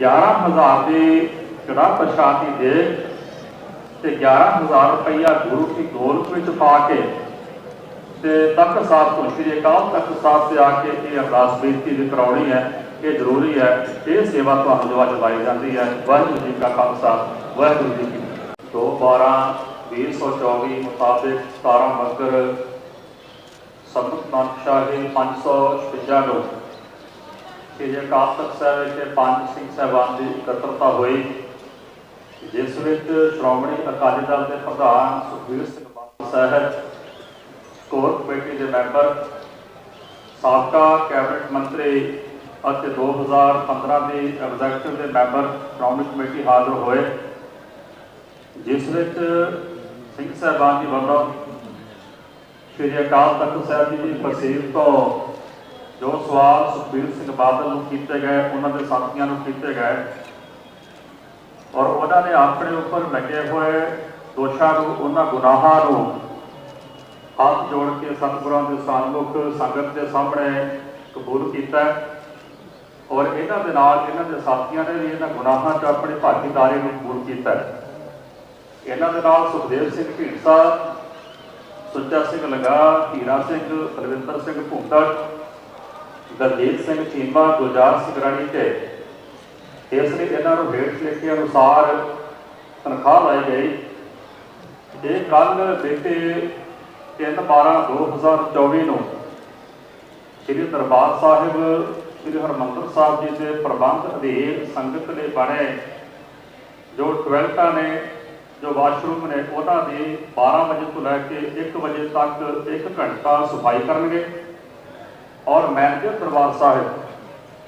11000 ਦੀ ਕੜਾ ਪ੍ਰਸ਼ਾਦੀ ਦੇ ਤੇ 11000 ਰੁਪਈਆ ਗੁਰੂ ਕੀ ਗੋਲਕ ਵਿੱਚ ਪਾ ਕੇ ਤੇ ਤਖਤ ਸਾਹਿਬ ਤੋਂ ਸ੍ਰੀ ਅਕਾਲ ਤਖਤ ਸਾਹਿਬ ਤੇ ਆ ਕੇ ਇਹ ਅਰਦਾਸ ਬੇਨਤੀ ਵੀ ਕਰਾਉਣੀ ਹੈ ਇਹ ਜ਼ਰੂਰੀ ਹੈ ਇਹ ਸੇਵਾ ਤੁਹਾਨੂੰ ਜੋ ਅੱਜ ਜਾਂਦੀ ਹੈ ਵਾਹਿਗੁਰੂ ਜੀ ਕਾ ਖਾਲਸਾ, ਵਾਹਿਗੁਰੂ ਜੀ ਕੀ ਫਤਿਹ। ਦੋ 12 2024 ਮੁਤਾਬਿਕ 17 ਮੱਕਰ ਸੰਮਤ ਨਾਨਕਸ਼ਾਹੀ 556 ਨੂੰ ਸ੍ਰੀ ਅਕਾਲ ਤਖਤ ਸਾਹਿਬ ਵਿਖੇ ਪੰਜ ਸਿੰਘ ਸਾਹਿਬਾਨ ਦੀ ਇਕੱਤਰਤਾ ਹੋਈ ਜਿਸ ਵਿੱਚ ਸ਼੍ਰੋਮਣੀ ਅਕਾਲੀ ਦਲ ਦੇ ਪ੍ਰਧਾਨ ਸੁਖਬੀਰ ਸਿੰਘ ਬਾਦਲ ਸਾਹਿਬ ਕੋਰ ਕਮੇਟੀ ਦੇ ਮੈਂਬਰ, ਸਾਬਕਾ ਕੈਬਨਿਟ ਮੰਤਰੀ ਅਤੇ 2015 ਦੇ ਐਗਜ਼ੈਕਟਿਵ ਦੇ ਮੈਂਬਰ ਸ਼੍ਰੋਮਣੀ ਕਮੇਟੀ ਹਾਜ਼ਰ ਹੋਏ। ਜਿਸ ਵਿੱਚ ਸਿੰਘ ਸਾਹਿਬਾਨ ਜੀ ਵੱਲੋਂ ਸ਼੍ਰੀ ਅਕਾਲ ਤਖਤ ਸਾਹਿਬ ਜੀ ਦੀ ਫਸੀਲ ਤੋਂ ਜੋ ਸਵਾਲ ਸੁਖਬੀਰ ਸਿੰਘ ਬਾਦਲ ਨੂੰ ਕੀਤੇ ਗਏ, ਉਹਨਾਂ ਦੇ ਸਾਥੀਆਂ ਨੂੰ ਕੀਤੇ ਗਏ ਔਰ ਉਹਨਾਂ ਨੇ ਆਪਣੇ ਉੱਪਰ ਲੱਗੇ ਹੋਏ ਦੋਸ਼ਾਂ ਨੂੰ, ਉਹਨਾਂ ਗੁਨਾਹਾਂ ਨੂੰ ਹੱਥ ਜੋੜ ਕੇ ਸਤਿਗੁਰਾਂ ਦੇ ਸਨਮੁਖ ਸੰਗਤ ਦੇ ਸਾਹਮਣੇ ਕਬੂਲ ਕੀਤਾ ਔਰ ਇਹਨਾਂ ਦੇ ਨਾਲ ਇਹਨਾਂ ਦੇ ਸਾਥੀਆਂ ਨੇ ਵੀ ਇਹਨਾਂ ਗੁਨਾਹਾਂ 'ਚ ਆਪਣੀ ਭਾਗੀਦਾਰੀ ਨੂੰ ਕਬੂਲ ਕੀਤਾ ਇਹਨਾਂ ਦੇ ਨਾਲ ਸੁਖਦੇਵ ਸਿੰਘ ਢੀਂਡਸਾ, ਸੁੱਚਾ ਸਿੰਘ ਲਗਾ ਹੀਰਾ ਸਿੰਘ, ਬਲਵਿੰਦਰ ਸਿੰਘ ਭੁੰਦੜ ਦਲਜੀਤ ਸਿੰਘ ਚੀਮਾ ਗੁਲਜ਼ਾਰ ਸਿੰਘ ਰਾਣੀ ਤੇ ਇਸ ਲਈ ਇਹਨਾਂ ਨੂੰ ਹੇਠ ਲਿਖੇ ਅਨੁਸਾਰ ਤਨਖਾਹ ਲਾਈ ਗਈ। ਇਹ ਕੱਲ ਬੇਟੇ 3/12/2024 ਨੂੰ ਸ੍ਰੀ ਦਰਬਾਰ ਸਾਹਿਬ, ਸ੍ਰੀ ਹਰਮੰਦਰ ਸਾਹਿਬ ਜੀ ਦੇ ਪ੍ਰਬੰਧ ਅਧੀਨ ਸੰਗਤ ਲਈ ਬਣੇ ਜੋ ਟਵੈਲਟਾਂ ਨੇ, ਜੋ ਵਾਸ਼ਰੂਮ ਨੇ, ਉਹਨਾਂ ਦੀ 12 ਵਜੇ ਤੋਂ ਲੈ ਕੇ 1 ਵਜੇ ਤੱਕ 1 ਘੰਟਾ ਸਫ਼ਾਈ ਕਰਨਗੇ। ਔਰ ਮੈਨੇਜਰ ਦਰਬਾਰ ਸਾਹਿਬ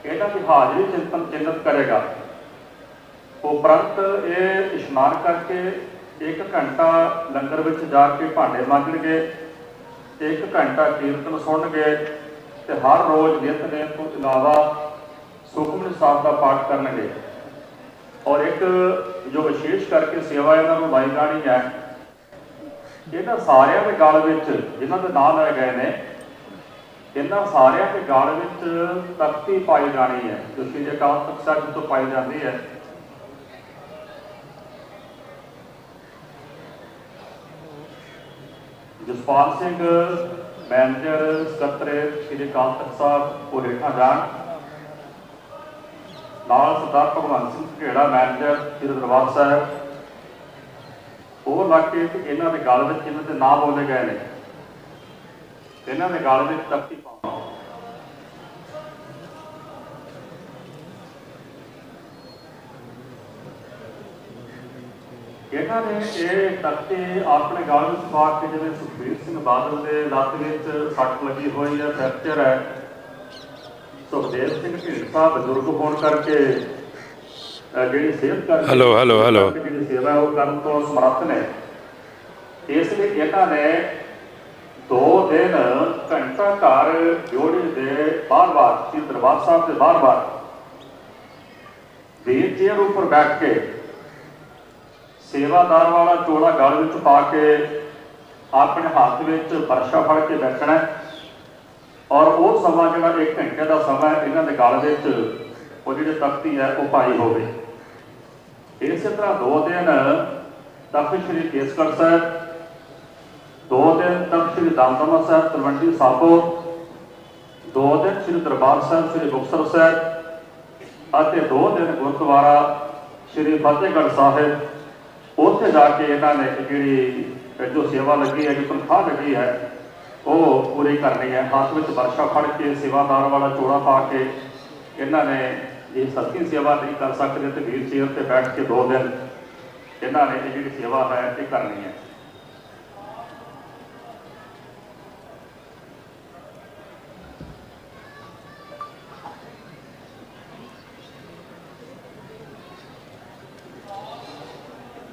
ਇਹਨਾਂ ਦੀ ਹਾਜ਼ਰੀ ਚਿੰਤਨ ਚਿੰਨਤ ਕਰੇਗਾ। ਉਪਰੰਤ ਇਹ ਇਸ਼ਨਾਨ ਕਰਕੇ 1 ਘੰਟਾ ਲੰਗਰ ਵਿੱਚ ਜਾ ਕੇ ਭਾਂਡੇ ਮਾਂਜਣਗੇ ਤੇ 1 ਘੰਟਾ ਕੀਰਤਨ ਸੁਣਨਗੇ ਤੇ ਹਰ ਰੋਜ਼ ਨਿਤਨੇਮ ਤੋਂ ਇਲਾਵਾ ਸੁਖਮਨੀ ਸਾਹਿਬ ਦਾ ਪਾਠ ਕਰਨਗੇ ਔਰ ਇੱਕ ਜੋ ਵਿਸ਼ੇਸ਼ ਕਰਕੇ ਸੇਵਾ ਇਹਨਾਂ ਨੂੰ ਲਾਈ ਜਾਣੀ ਹੈ, ਇਹਨਾਂ ਸਾਰਿਆਂ ਦੇ ਗਲ ਵਿੱਚ ਜਿਨ੍ਹਾਂ ਦੇ ਨਾਂ ਲਏ ਗਏ ਨੇ, ਇਹਨਾਂ ਸਾਰਿਆਂ ਦੇ ਗਾਲ ਵਿੱਚ ਤਖਤੀ ਪਾਈ ਜਾਣੀ ਹੈ। ਜੋ ਜੇ ਅਕਾਲ ਤਖਤ ਸਾਹਿਬ ਤੋਂ ਪਾਈ ਜਾਂਦੀ ਹੈ ਜਸਪਾਲ ਸਿੰਘ, ਮੈਨੇਜਰ ਸਕੱਤਰ ਸ੍ਰੀ ਅਕਾਲ ਤਖਤ ਸਾਹਿਬ, ਉਹ ਹੇਠਾਂ ਜਾਣ। ਨਾਲ ਸਰਦਾਰ ਭਗਵੰਤ ਸਿੰਘ ਢੇੜਾ ਮੈਨੇਜਰ ਸ੍ਰੀ ਦਰਬਾਰ ਸਾਹਿਬ। ਉਹ ਇਲਾਕੇ ਇਹਨਾਂ ਦੇ ਗੱਲ ਵਿੱਚ ਇਹਨਾਂ ਦੇ ਨਾਮ ਬੋਲੇ ਗਏ ਨੇ ਇਹਨਾਂ ਦੇ ਗੱਲ ਵਿੱਚ ਤਖਤੀ ਪਾਉਣਾ ਇਹਨਾਂ ਨੇ ਇਹ ਤਖਤੇ ਆਪਣੇ ਗਲ ਵਿੱਚ ਪਾ ਕੇ ਜਿਵੇਂ ਸੁਖਬੀਰ ਸਿੰਘ ਬਾਦਲ ਦੇ ਲੱਤ ਵਿੱਚ ਸੱਟ ਲੱਗੀ ਹੋਈ ਹੈ ਫ੍ਰੈਕਚਰ ਹੈ ਸੁਖਦੇਵ ਸਿੰਘ ਢੀਂਡਸਾ ਬਜ਼ੁਰਗ ਹੋਣ ਕਰਕੇ ਜਿਹੜੀ ਸਿਹਤ ਕਰ
ਹੈਲੋ, ਹੈਲੋ, ਹੈਲੋ।
ਜਿਹੜੀ ਸੇਵਾ ਉਹ ਕਰਨ ਤੋਂ ਸਮਰੱਥ ਨੇ ਇਸ ਲਈ ਇਹਨਾਂ ਨੇ ਦੋ ਦਿਨ ਘੰਟਾ ਘਰ ਜੋੜੀ ਦੇ ਬਾਰ-ਬਾਰ ਸ੍ਰੀ ਦਰਬਾਰ ਸਾਹਿਬ ਦੇ ਬਾਰ-ਬਾਰ ਵੀਰ ਚੇਅਰ ਉੱਪਰ ਬੈਠ ਕੇ ਸੇਵਾਦਾਰ ਵਾਲਾ ਚੋਲਾ ਗਲ ਵਿੱਚ ਪਾ ਕੇ ਆਪਣੇ ਹੱਥ ਵਿੱਚ ਵਰਸ਼ਾ ਫੜ ਕੇ ਬੈਠਣਾ ਔਰ ਉਹ ਸਮਾਂ ਜਿਹੜਾ 1 ਘੰਟੇ ਦਾ ਸਮਾਂ ਇਹਨਾਂ ਦੇ ਗਲ ਵਿੱਚ ਉਹ ਜਿਹੜੀ ਤਖਤੀ ਹੈ, ਉਹ ਪਾਈ ਹੋਵੇ। ਇਸੇ ਤਰ੍ਹਾਂ ਦੋ ਦਿਨ ਤਖਤ ਸ੍ਰੀ ਕੇਸਗੜ੍ਹ ਸਾਹਿਬ, ਦੋ ਦਿਨ ਤਖਤ ਸ੍ਰੀ ਦਮਦਮਾ ਸਾਹਿਬ, ਤਲਵੰਡੀ ਸਾਬੋ, ਦੋ ਦਿਨ ਸ੍ਰੀ ਦਰਬਾਰ ਸਾਹਿਬ, ਸ੍ਰੀ ਮੁਕਤਸਰ ਸਾਹਿਬ ਅਤੇ ਦੋ ਦਿਨ ਗੁਰਦੁਆਰਾ ਸ੍ਰੀ ਫਤਿਹਗੜ੍ਹ ਸਾਹਿਬ। ਉੱਥੇ ਜਾ ਕੇ ਇਹਨਾਂ ਨੇ ਜਿਹੜੀ ਜੋ ਸੇਵਾ ਲੱਗੀ ਹੈ, ਜੋ ਤਨਖਾਹ ਲੱਗੀ ਹੈ, ਉਹ ਪੂਰੀ ਕਰਨੀ ਹੈ। ਹੱਥ ਵਿੱਚ ਵਰਸ਼ਾ ਫੜ ਕੇ, ਸੇਵਾਦਾਰ ਵਾਲਾ ਚੋੜਾ ਪਾ ਕੇ ਇਹਨਾਂ ਨੇ ਇਹ ਸਤਿ ਸੇਵਾ ਨਹੀਂ ਕਰ ਸਕਦੇ ਤੇ ਵੀਲ ਚੇਅਰ ਤੇ ਬੈਠ ਕੇ ਦੋ ਦਿਨ ਇਹਨਾਂ ਨੇ ਇਹ ਜਿਹੜੀ ਸੇਵਾ ਹੈ, ਇਹ ਕਰਨੀ ਹੈ।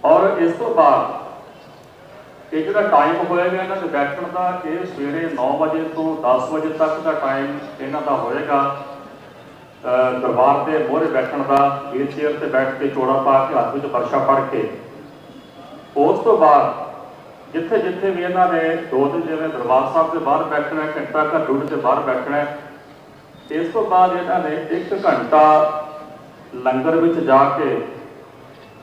ਔਰ ਇਸ ਤੋਂ ਬਾਅਦ ਇਹ ਜਿਹੜਾ ਟਾਈਮ ਹੋਏਗਾ ਇਹਨਾਂ ਦੇ ਬੈਠਣ ਦਾ, ਇਹ ਸਵੇਰੇ 9 ਵਜੇ ਤੋਂ 10 ਵਜੇ ਤੱਕ ਦਾ ਟਾਈਮ ਇਹਨਾਂ ਦਾ ਹੋਏਗਾ ਦਰਬਾਰ ਦੇ ਮੋਹਰੇ ਬੈਠਣ ਦਾ ਵੀਲ ਚੇਅਰ ਤੇ ਬੈਠ ਕੇ ਚੋੜਾ ਪਾ ਕੇ ਹੱਥ ਵਿੱਚ ਵਰਸ਼ਾ ਫੜ ਕੇ। ਉਸ ਤੋਂ ਬਾਅਦ ਜਿੱਥੇ ਜਿੱਥੇ ਵੀ ਇਹਨਾਂ ਨੇ ਦੋ ਦਿਨ ਜਿਵੇਂ ਦਰਬਾਰ ਸਾਹਿਬ ਦੇ ਬਾਹਰ ਬੈਠਣਾ ਘੰਟਾ ਘਰ ਡੂੜ ਦੇ ਬਾਹਰ ਬੈਠਣਾ ਇਸ ਤੋਂ ਬਾਅਦ ਇਹਨਾਂ ਨੇ 1 ਘੰਟਾ ਲੰਗਰ ਵਿੱਚ ਜਾ ਕੇ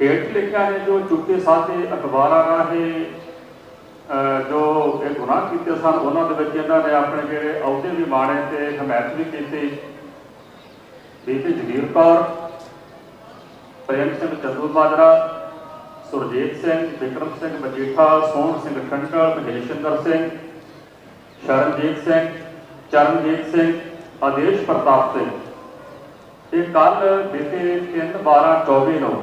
ਹੇਠ ਲਿਖਿਆ ਨੇ ਜੋ ਚੁੱਕੇ ਸਾਥੇ ਅਖਬਾਰਾਂ ਰਾਹੀਂ ਜੋ ਇਹ ਗੁਨਾਹ ਕੀਤੇ ਸਨ, ਉਹਨਾਂ ਦੇ ਵਿੱਚ ਇਹਨਾਂ ਨੇ ਆਪਣੇ ਜਿਹੜੇ ਅਹੁਦੇ ਵੀ ਮਾਣੇ ਤੇ ਹਮਾਇਤ ਵੀ ਕੀਤੀ। ਬੀਬੀ ਜਗੀਰ ਕੌਰ, ਪ੍ਰੇਮ ਸਿੰਘ ਚੱਦੂ ਮਾਜਰਾ ਸੁਰਜੀਤ ਸਿੰਘ, ਵਿਕਰਮ ਸਿੰਘ ਮਜੀਠਾ, ਸੋਹਣ ਸਿੰਘ ਖੰਡਲ ਮਹੇਸ਼ਿੰਦਰ ਸਿੰਘ, ਸ਼ਰਨਜੀਤ ਸਿੰਘ, ਚਰਨਜੀਤ ਸਿੰਘ, ਆਦੇਸ਼ ਪ੍ਰਤਾਪ ਸਿੰਘ। ਇਹ ਕੱਲ ਬੀਤੇ 3 12 24 ਨੂੰ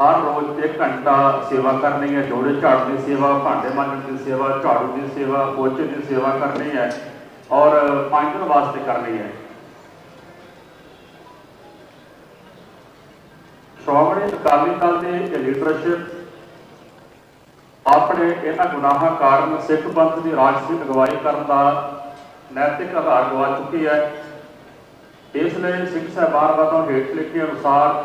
ਹਰ ਰੋਜ਼ ਇੱਕ ਘੰਟਾ ਸੇਵਾ ਕਰਨੀ ਹੈ। ਜੋੜੇ ਝਾੜ ਦੀ ਸੇਵਾ, ਭਾਂਡੇ ਮਾਂਜਣ ਦੀ ਸੇਵਾ, ਝਾੜੂ ਦੀ ਸੇਵਾ, ਪੋਚੇ ਦੀ ਸੇਵਾ ਕਰਨੀ ਹੈ ਔਰ ਪੰਜ ਦਿਨ ਵਾਸਤੇ ਕਰਨੀ ਹੈ। ਸ਼੍ਰੋਮਣੀ ਅਕਾਲੀ ਦਲ ਦੇ ਲੀਡਰਸ਼ਿਪ ਆਪਣੇ ਇਹਨਾਂ ਗੁਨਾਹਾਂ ਕਾਰਨ ਸਿੱਖ ਪੰਥ ਦੀ ਰਾਜਸੀ ਅਗਵਾਈ ਕਰਨ ਦਾ ਨੈਤਿਕ ਆਧਾਰ ਗਵਾ ਚੁੱਕੀ ਹੈ। ਇਸ ਲਈ ਸਿੱਖ ਸਾਹਿਬਾਨ ਵੱਲੋਂ ਹੇਠ ਲਿਖੇ ਅਨੁਸਾਰ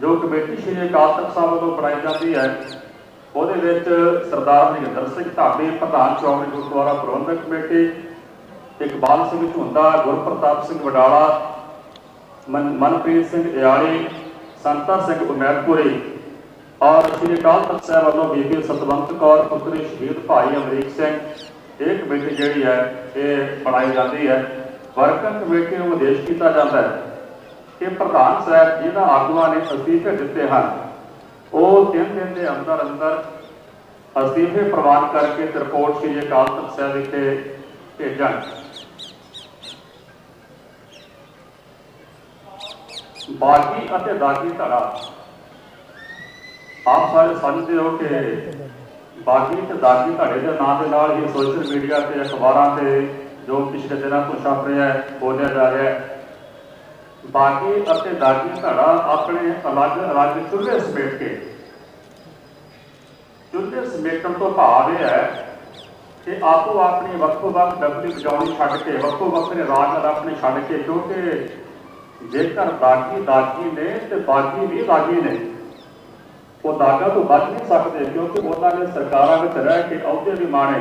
ਜੋ ਕਮੇਟੀ ਸ਼੍ਰੀ ਅਕਾਲ ਤਖਤ ਸਾਹਿਬ ਵੱਲੋਂ ਬਣਾਈ ਜਾਂਦੀ ਹੈ, ਉਹਦੇ ਵਿੱਚ ਸਰਦਾਰ ਮਹਿੰਦਰ ਸਿੰਘ ਢਾਬੇ, ਪ੍ਰਧਾਨ ਸ਼੍ਰੋਮਣੀ ਗੁਰਦੁਆਰਾ ਪ੍ਰਬੰਧਕ ਕਮੇਟੀ, ਇਕਬਾਲ ਸਿੰਘ ਝੁੰਦਾ, ਗੁਰਪ੍ਰਤਾਪ ਸਿੰਘ ਵਡਾਲਾ, ਮਨ- ਮਨਪ੍ਰੀਤ ਸਿੰਘ ਇਆਲੀ ਸੰਤਾ ਸਿੰਘ ਉਮੈਦਪੁਰੀ ਔਰ ਸ੍ਰੀ ਅਕਾਲ ਤਖਤ ਸਾਹਿਬ ਵੱਲੋਂ ਬੀਬੀ ਸਤਵੰਤ ਕੌਰ, ਪੁੱਤਰੀ ਸ਼ਹੀਦ ਭਾਈ ਅਮਰੀਕ ਸਿੰਘ, ਇਹ ਕਮੇਟੀ ਜਿਹੜੀ ਹੈ, ਇਹ ਬਣਾਈ ਜਾਂਦੀ ਹੈ। ਵਰਕਰ ਕਮੇਟੀ ਨੂੰ ਆਦੇਸ਼ ਕੀਤਾ ਜਾਂਦਾ ਹੈ। ਕਿ ਪ੍ਰਧਾਨ ਸਾਹਿਬ ਜਿਹਨਾਂ ਆਗੂਆਂ ਨੇ ਅਸਤੀਫੇ ਦਿੱਤੇ ਹਨ, ਉਹ ਤਿੰਨ ਦਿਨ ਦੇ ਅੰਦਰ ਅੰਦਰ ਅਸਤੀਫੇ ਪ੍ਰਵਾਨ ਕਰਕੇ ਤੇ ਰਿਪੋਰਟ ਸ੍ਰੀ ਅਕਾਲ ਤਖਤ ਸਾਹਿਬ ਵਿਖੇ ਭੇਜਣ। ਬਾਗੀ ਅਤੇ ਦਾਗੀ ਧੜਾ। ਆਪ ਸਾਰੇ ਸਮਝਦੇ ਹੋ ਕਿ ਬਾਗੀ ਤੇ ਦਾਗੀ ਧੜੇ ਦੇ ਨਾਂ ਦੇ ਨਾਲ ਹੀ ਸੋਸ਼ਲ ਮੀਡੀਆ ਤੇ ਅਖਬਾਰਾਂ ਤੇ ਜੋ ਪਿਛਲੇ ਦਿਨਾਂ ਤੋਂ ਛਪ ਰਿਹਾ ਹੈ, ਬੋਲਿਆ ਜਾ ਰਿਹਾ ਹੈ ਬਾਗੀ ਅਤੇ ਦਾਗੀ ਧੜਾ ਆਪਣੇ ਅਲੱਗ-ਅਲੱਗ ਚੁੱਲ੍ਹੇ ਸਮੇਟ ਕੇ। ਚੁੱਲ੍ਹੇ ਸਮੇਟਣ ਤੋਂ ਭਾਵ ਇਹ ਹੈ ਕਿ ਆਪੋ ਆਪਣੀ ਵੱਖੋ ਵੱਖ ਡਬਲੀ ਵਜਾਉਣੀ ਛੱਡ ਕੇ, ਵੱਖੋ ਵੱਖਰੇ ਰਾਗ ਆਪਣੇ ਛੱਡ ਕੇ, ਕਿਉਂਕਿ ਜੇਕਰ ਦਾਗੀ ਦਾਗੀ ਨੇ ਤੇ ਬਾਗੀ ਵੀ ਦਾਗੀ ਨੇ, ਉਹ ਦਾਗਾ ਤੋਂ ਬਚ ਨਹੀਂ ਸਕਦੇ, ਕਿਉਂਕਿ ਉਹਨਾਂ ਨੇ ਸਰਕਾਰਾਂ ਵਿੱਚ ਰਹਿ ਕੇ ਅਹੁਦੇ ਵੀ ਮਾਣੇ,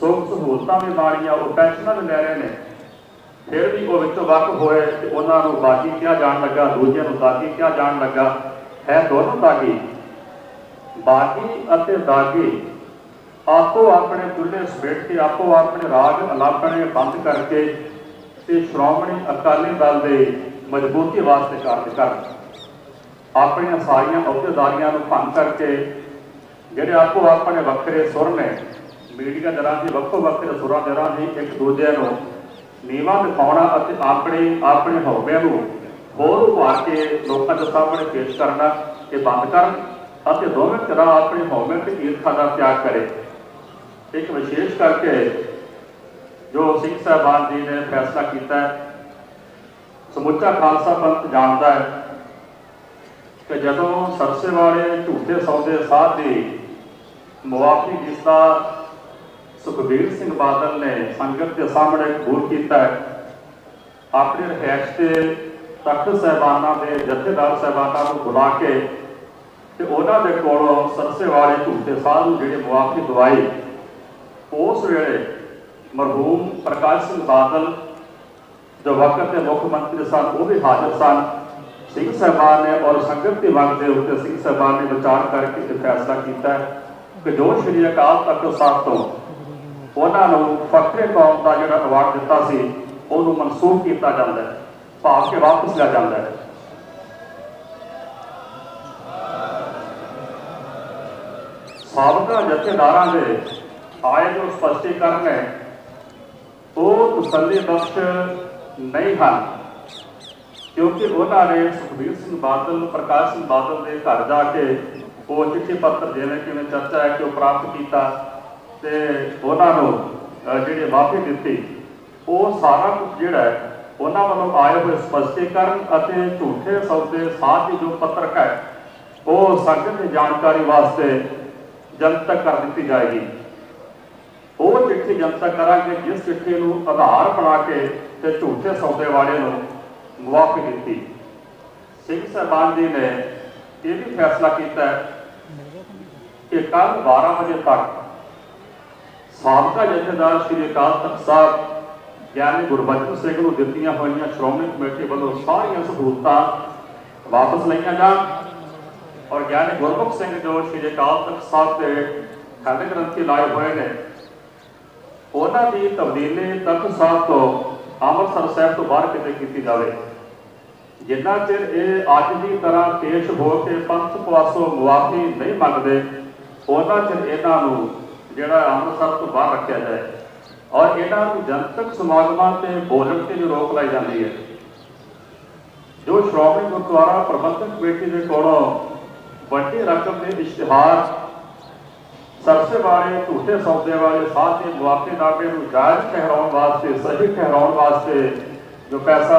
ਸੁੱਖ ਸਹੂਲਤਾਂ ਵੀ ਮਾਣੀਆਂ, ਉਹ ਪੈਨਸ਼ਨਾਂ ਵੀ ਲੈ ਰਹੇ ਨੇ। ਫਿਰ ਵੀ ਉਹ ਵਿੱਚੋਂ ਵੱਖ ਹੋਏ ਤੇ ਉਹਨਾਂ ਨੂੰ ਬਾਗੀ ਕਿਹਾ ਜਾਣ ਲੱਗਾ, ਦੂਜਿਆਂ ਨੂੰ ਦਾਗੀ ਕਿਹਾ ਜਾਣ ਲੱਗਾ। ਹੈ ਦੋਨੋਂ ਦਾਗੀ। ਬਾਗੀ ਅਤੇ ਦਾਗੀ ਆਪੋ ਆਪਣੇ ਚੁੱਲ੍ਹੇ ਸਮੇਟ ਕੇ, ਆਪੋ ਆਪਣੇ ਰਾਗ ਅਲਾਪਣੇ ਬੰਦ ਕਰਕੇ ਤੇ ਸ਼੍ਰੋਮਣੀ ਅਕਾਲੀ ਦਲ ਦੇ ਮਜ਼ਬੂਤੀ ਵਾਸਤੇ ਕਾਰਜ ਕਰਨ ਆਪਣੀਆਂ ਸਾਰੀਆਂ ਅਹੁਦੇਦਾਰੀਆਂ ਨੂੰ ਭੰਗ ਕਰਕੇ ਜਿਹੜੇ ਆਪੋ ਆਪਣੇ ਵੱਖਰੇ ਸੁਰ ਨੇ, ਮੀਡੀਆ ਦਰਾਂ ਦੀ ਵੱਖੋ ਵੱਖਰੇ ਸੁਰਾਂ ਦਰਾਂ ਦੀ ਇੱਕ ਦੂਜੇ ਨੂੰ ਨੀਵਾਂ ਦਿਖਾਉਣਾ ਅਤੇ ਆਪਣੇ ਆਪਣੇ ਹੌਬਿਆਂ ਨੂੰ ਹੋਰ ਉਭਾਰ ਕੇ ਲੋਕਾਂ ਦੇ ਸਾਹਮਣੇ ਪੇਸ਼ ਕਰਨਾ ਇਹ ਬੰਦ ਕਰਨ ਅਤੇ ਦੋਵੇਂ ਤਰ੍ਹਾਂ ਆਪਣੇ ਹਉਮੈ ਤੇ ਈਰਖਾ ਦਾ ਤਿਆਗ ਕਰੇ। ਇੱਕ ਵਿਸ਼ੇਸ਼ ਕਰਕੇ ਜੋ ਸਿੰਘ ਸਾਹਿਬਾਨ ਜੀ ਨੇ ਫੈਸਲਾ ਕੀਤਾ ਹੈ, ਸਮੁੱਚਾ ਖਾਲਸਾ ਪੰਥ ਜਾਣਦਾ ਹੈ ਕਿ ਜਦੋਂ ਸਰਸੇ ਵਾਲੇ ਝੂਠੇ ਸੌਦੇ ਸਾਧ ਦੀ ਮੁਆਫੀ ਜਿਸਦਾ ਸੁਖਬੀਰ ਸਿੰਘ ਬਾਦਲ ਨੇ ਸੰਗਤ ਦੇ ਸਾਹਮਣੇ ਕਬੂਲ ਕੀਤਾ ਆਪਣੀ ਰਹਿਸ਼ ਤੇ ਤਖਤ ਸਹਿਬਾਨਾਂ ਦੇ ਜਥੇਦਾਰ ਸਹਿਬਾਨਾਂ ਨੂੰ ਬੁਲਾ ਕੇ ਤੇ ਉਹਨਾਂ ਦੇ ਕੋਲੋਂ ਸਰਸੇ ਵਾਲੇ ਝੂਠੇ ਸਾਧੂ ਜਿਹੜੇ ਮੁਆਫੀ ਦਵਾਈ ਉਸ ਵੇਲੇ ਮਰਹੂਮ ਪ੍ਰਕਾਸ਼ ਸਿੰਘ ਬਾਦਲ ਜੋ ਵਕਤ ਦੇ ਮੁੱਖ ਮੰਤਰੀ ਸਨ, ਉਹ ਵੀ ਹਾਜ਼ਰ ਸਨ। ਸਿੰਘ ਸਾਹਿਬਾਨ ਨੇ ਔਰ ਸੰਗਤ ਦੀ ਮੰਗ ਦੇ ਉੱਤੇ ਸਿੰਘ ਸਾਹਿਬਾਨ ਨੇ ਵਿਚਾਰ ਕਰਕੇ ਇਹ ਫੈਸਲਾ ਕੀਤਾ ਕਿ ਜੋ ਸ਼੍ਰੀ ਅਕਾਲ ਤਖਤ ਸਾਹਿਬ ਤੋਂ ਉਹਨਾਂ ਨੂੰ ਫਖਰੇ ਕੌਮ ਦਾ ਜਿਹੜਾ ਅਵਾਰਡ ਦਿੱਤਾ ਸੀ, ਉਹਨੂੰ ਮਨਸੂਖ ਕੀਤਾ ਜਾਂਦਾ ਹੈ, ਭਾਵ ਕਿ ਵਾਪਸ ਲਿਆ ਜਾਂਦਾ ਹੈ। ਸਾਬਕਾ ਜਥੇਦਾਰਾਂ ਦੇ ਆਏ ਜੋ ਸਪਸ਼ਟੀਕਰਨ ਹੈ ਉਹ ਤਸੱਲੀ ਬਖਸ਼ ਨਹੀਂ ਹਨ, ਕਿਉਂਕਿ ਉਹਨਾਂ ਨੇ ਸੁਖਬੀਰ ਸਿੰਘ ਬਾਦਲ, ਪ੍ਰਕਾਸ਼ ਸਿੰਘ ਬਾਦਲ ਦੇ ਘਰ ਜਾ ਕੇ ਉਹ ਚਿੱਠੀ ਪੱਤਰ ਜਿਵੇਂ ਕਿਵੇਂ ਚਰਚਾ ਹੈ ਕਿ ਉਹ ਪ੍ਰਾਪਤ ਕੀਤਾ ਤੇ ਉਹਨਾਂ ਨੂੰ ਅਹ, ਜਿਹੜੇ ਮਾਫੀ ਦਿੱਤੀ ਉਹ ਸਾਰਾ ਕੁਝ ਜਿਹੜਾ ਹੈ ਉਹਨਾਂ ਵੱਲੋਂ ਆਏ ਹੋਏ ਸਪਸ਼ਟੀਕਰਨ ਅਤੇ ਝੂਠੇ ਸੌਦੇ ਸਾਥ ਦੀ ਜੋ ਪੱਤਰਕ ਹੈ ਉਹ ਸੰਗਤ ਦੀ ਜਾਣਕਾਰੀ ਵਾਸਤੇ ਜਨਤਕ ਕਰ ਦਿੱਤੀ ਜਾਏਗੀ। ਉਹ ਚਿੱਠੀ ਜਨਤਕ ਕਰਾਂਗੇ ਜਿਸ ਚਿੱਠੀ ਨੂੰ ਆਧਾਰ ਬਣਾ ਕੇ ਤੇ ਝੂਠੇ ਸੌਦੇ ਵਾਲੇ ਨੂੰ ਮੁਆਫੀ ਦਿੱਤੀ। ਸਿੰਘ ਸਾਹਿਬਾਨ ਜੀ ਨੇ ਇਹ ਵੀ ਫੈਸਲਾ ਕੀਤਾ ਕਿ ਕੱਲ 12 ਵਜੇ ਤੱਕ ਸਾਬਕਾ ਜਥੇਦਾਰ ਸ੍ਰੀ ਅਕਾਲ ਤਖਤ ਸਾਹਿਬ ਗਿਆਨੀ ਗੁਰਬਚਨ ਸਿੰਘ ਨੂੰ ਦਿੱਤੀਆਂ ਹੋਈਆਂ ਸ਼੍ਰੋਮਣੀ ਕਮੇਟੀ ਵੱਲੋਂ ਸਾਰੀਆਂ ਸਹੂਲਤਾਂ ਵਾਪਸ ਲਈਆਂ ਜਾਣ। ਔਰ ਗਿਆਨੀ ਗੁਰਮੁਖ ਸਿੰਘ ਜੋ ਸ੍ਰੀ ਅਕਾਲ ਤਖਤ ਸਾਹਿਬ ਤੇ ਖੰਡ ਗ੍ਰੰਥੀ ਲਾਏ ਹੋਏ ਨੇ, ਉਹਨਾਂ ਦੀ ਤਬਦੀਲੀ ਤਖਤ ਸਾਹਿਬ ਤੋਂ ਅੰਮ੍ਰਿਤਸਰ ਸਾਹਿਬ ਤੋਂ ਬਾਹਰ ਕਿਤੇ ਕੀਤੀ ਜਾਵੇ। ਜਿੰਨਾ ਚਿਰ ਇਹ ਅੱਜ ਦੀ ਤਰ੍ਹਾਂ ਪੇਸ਼ ਹੋ ਕੇ ਪੰਥ ਪਾਸੋਂ ਮੁਆਫੀ ਨਹੀਂ ਮੰਗਦੇ, ਉਹਨਾਂ ਚਿਰ ਇਹਨਾਂ ਨੂੰ ਜਿਹੜਾ ਅੰਮ੍ਰਿਤਸਰ ਤੋਂ ਬਾਹਰ ਰੱਖਿਆ ਜਾਏ। ਔਰ ਇਹਨਾਂ ਨੂੰ ਜਨਤਕ ਸਮਾਗਮਾਂ ਤੇ ਬੋਲਣ ਤੇ ਵੀ ਰੋਕ ਲਾਈ ਜਾਂਦੀ ਹੈ। ਜੋ ਸ਼੍ਰੋਮਣੀ ਗੁਰਦੁਆਰਾ ਪ੍ਰਬੰਧਕ ਕਮੇਟੀ ਦੇ ਕੋਲੋਂ ਵੱਡੀ ਰਕਮ ਦੇ ਇਸ਼ਤਿਹਾਰ, ਸਰਸੇ ਵਾਲੇ, ਝੂਠੇ ਸੌਦੇ ਵਾਲੇ, ਸਾਥ ਦੇ ਮੁਆਫੀਨਾਮੇ ਨੂੰ ਜਾਇਜ਼ ਠਹਿਰਾਉਣ ਵਾਸਤੇ, ਸਹੀ ਠਹਿਰਾਉਣ ਵਾਸਤੇ ਜੋ ਪੈਸਾ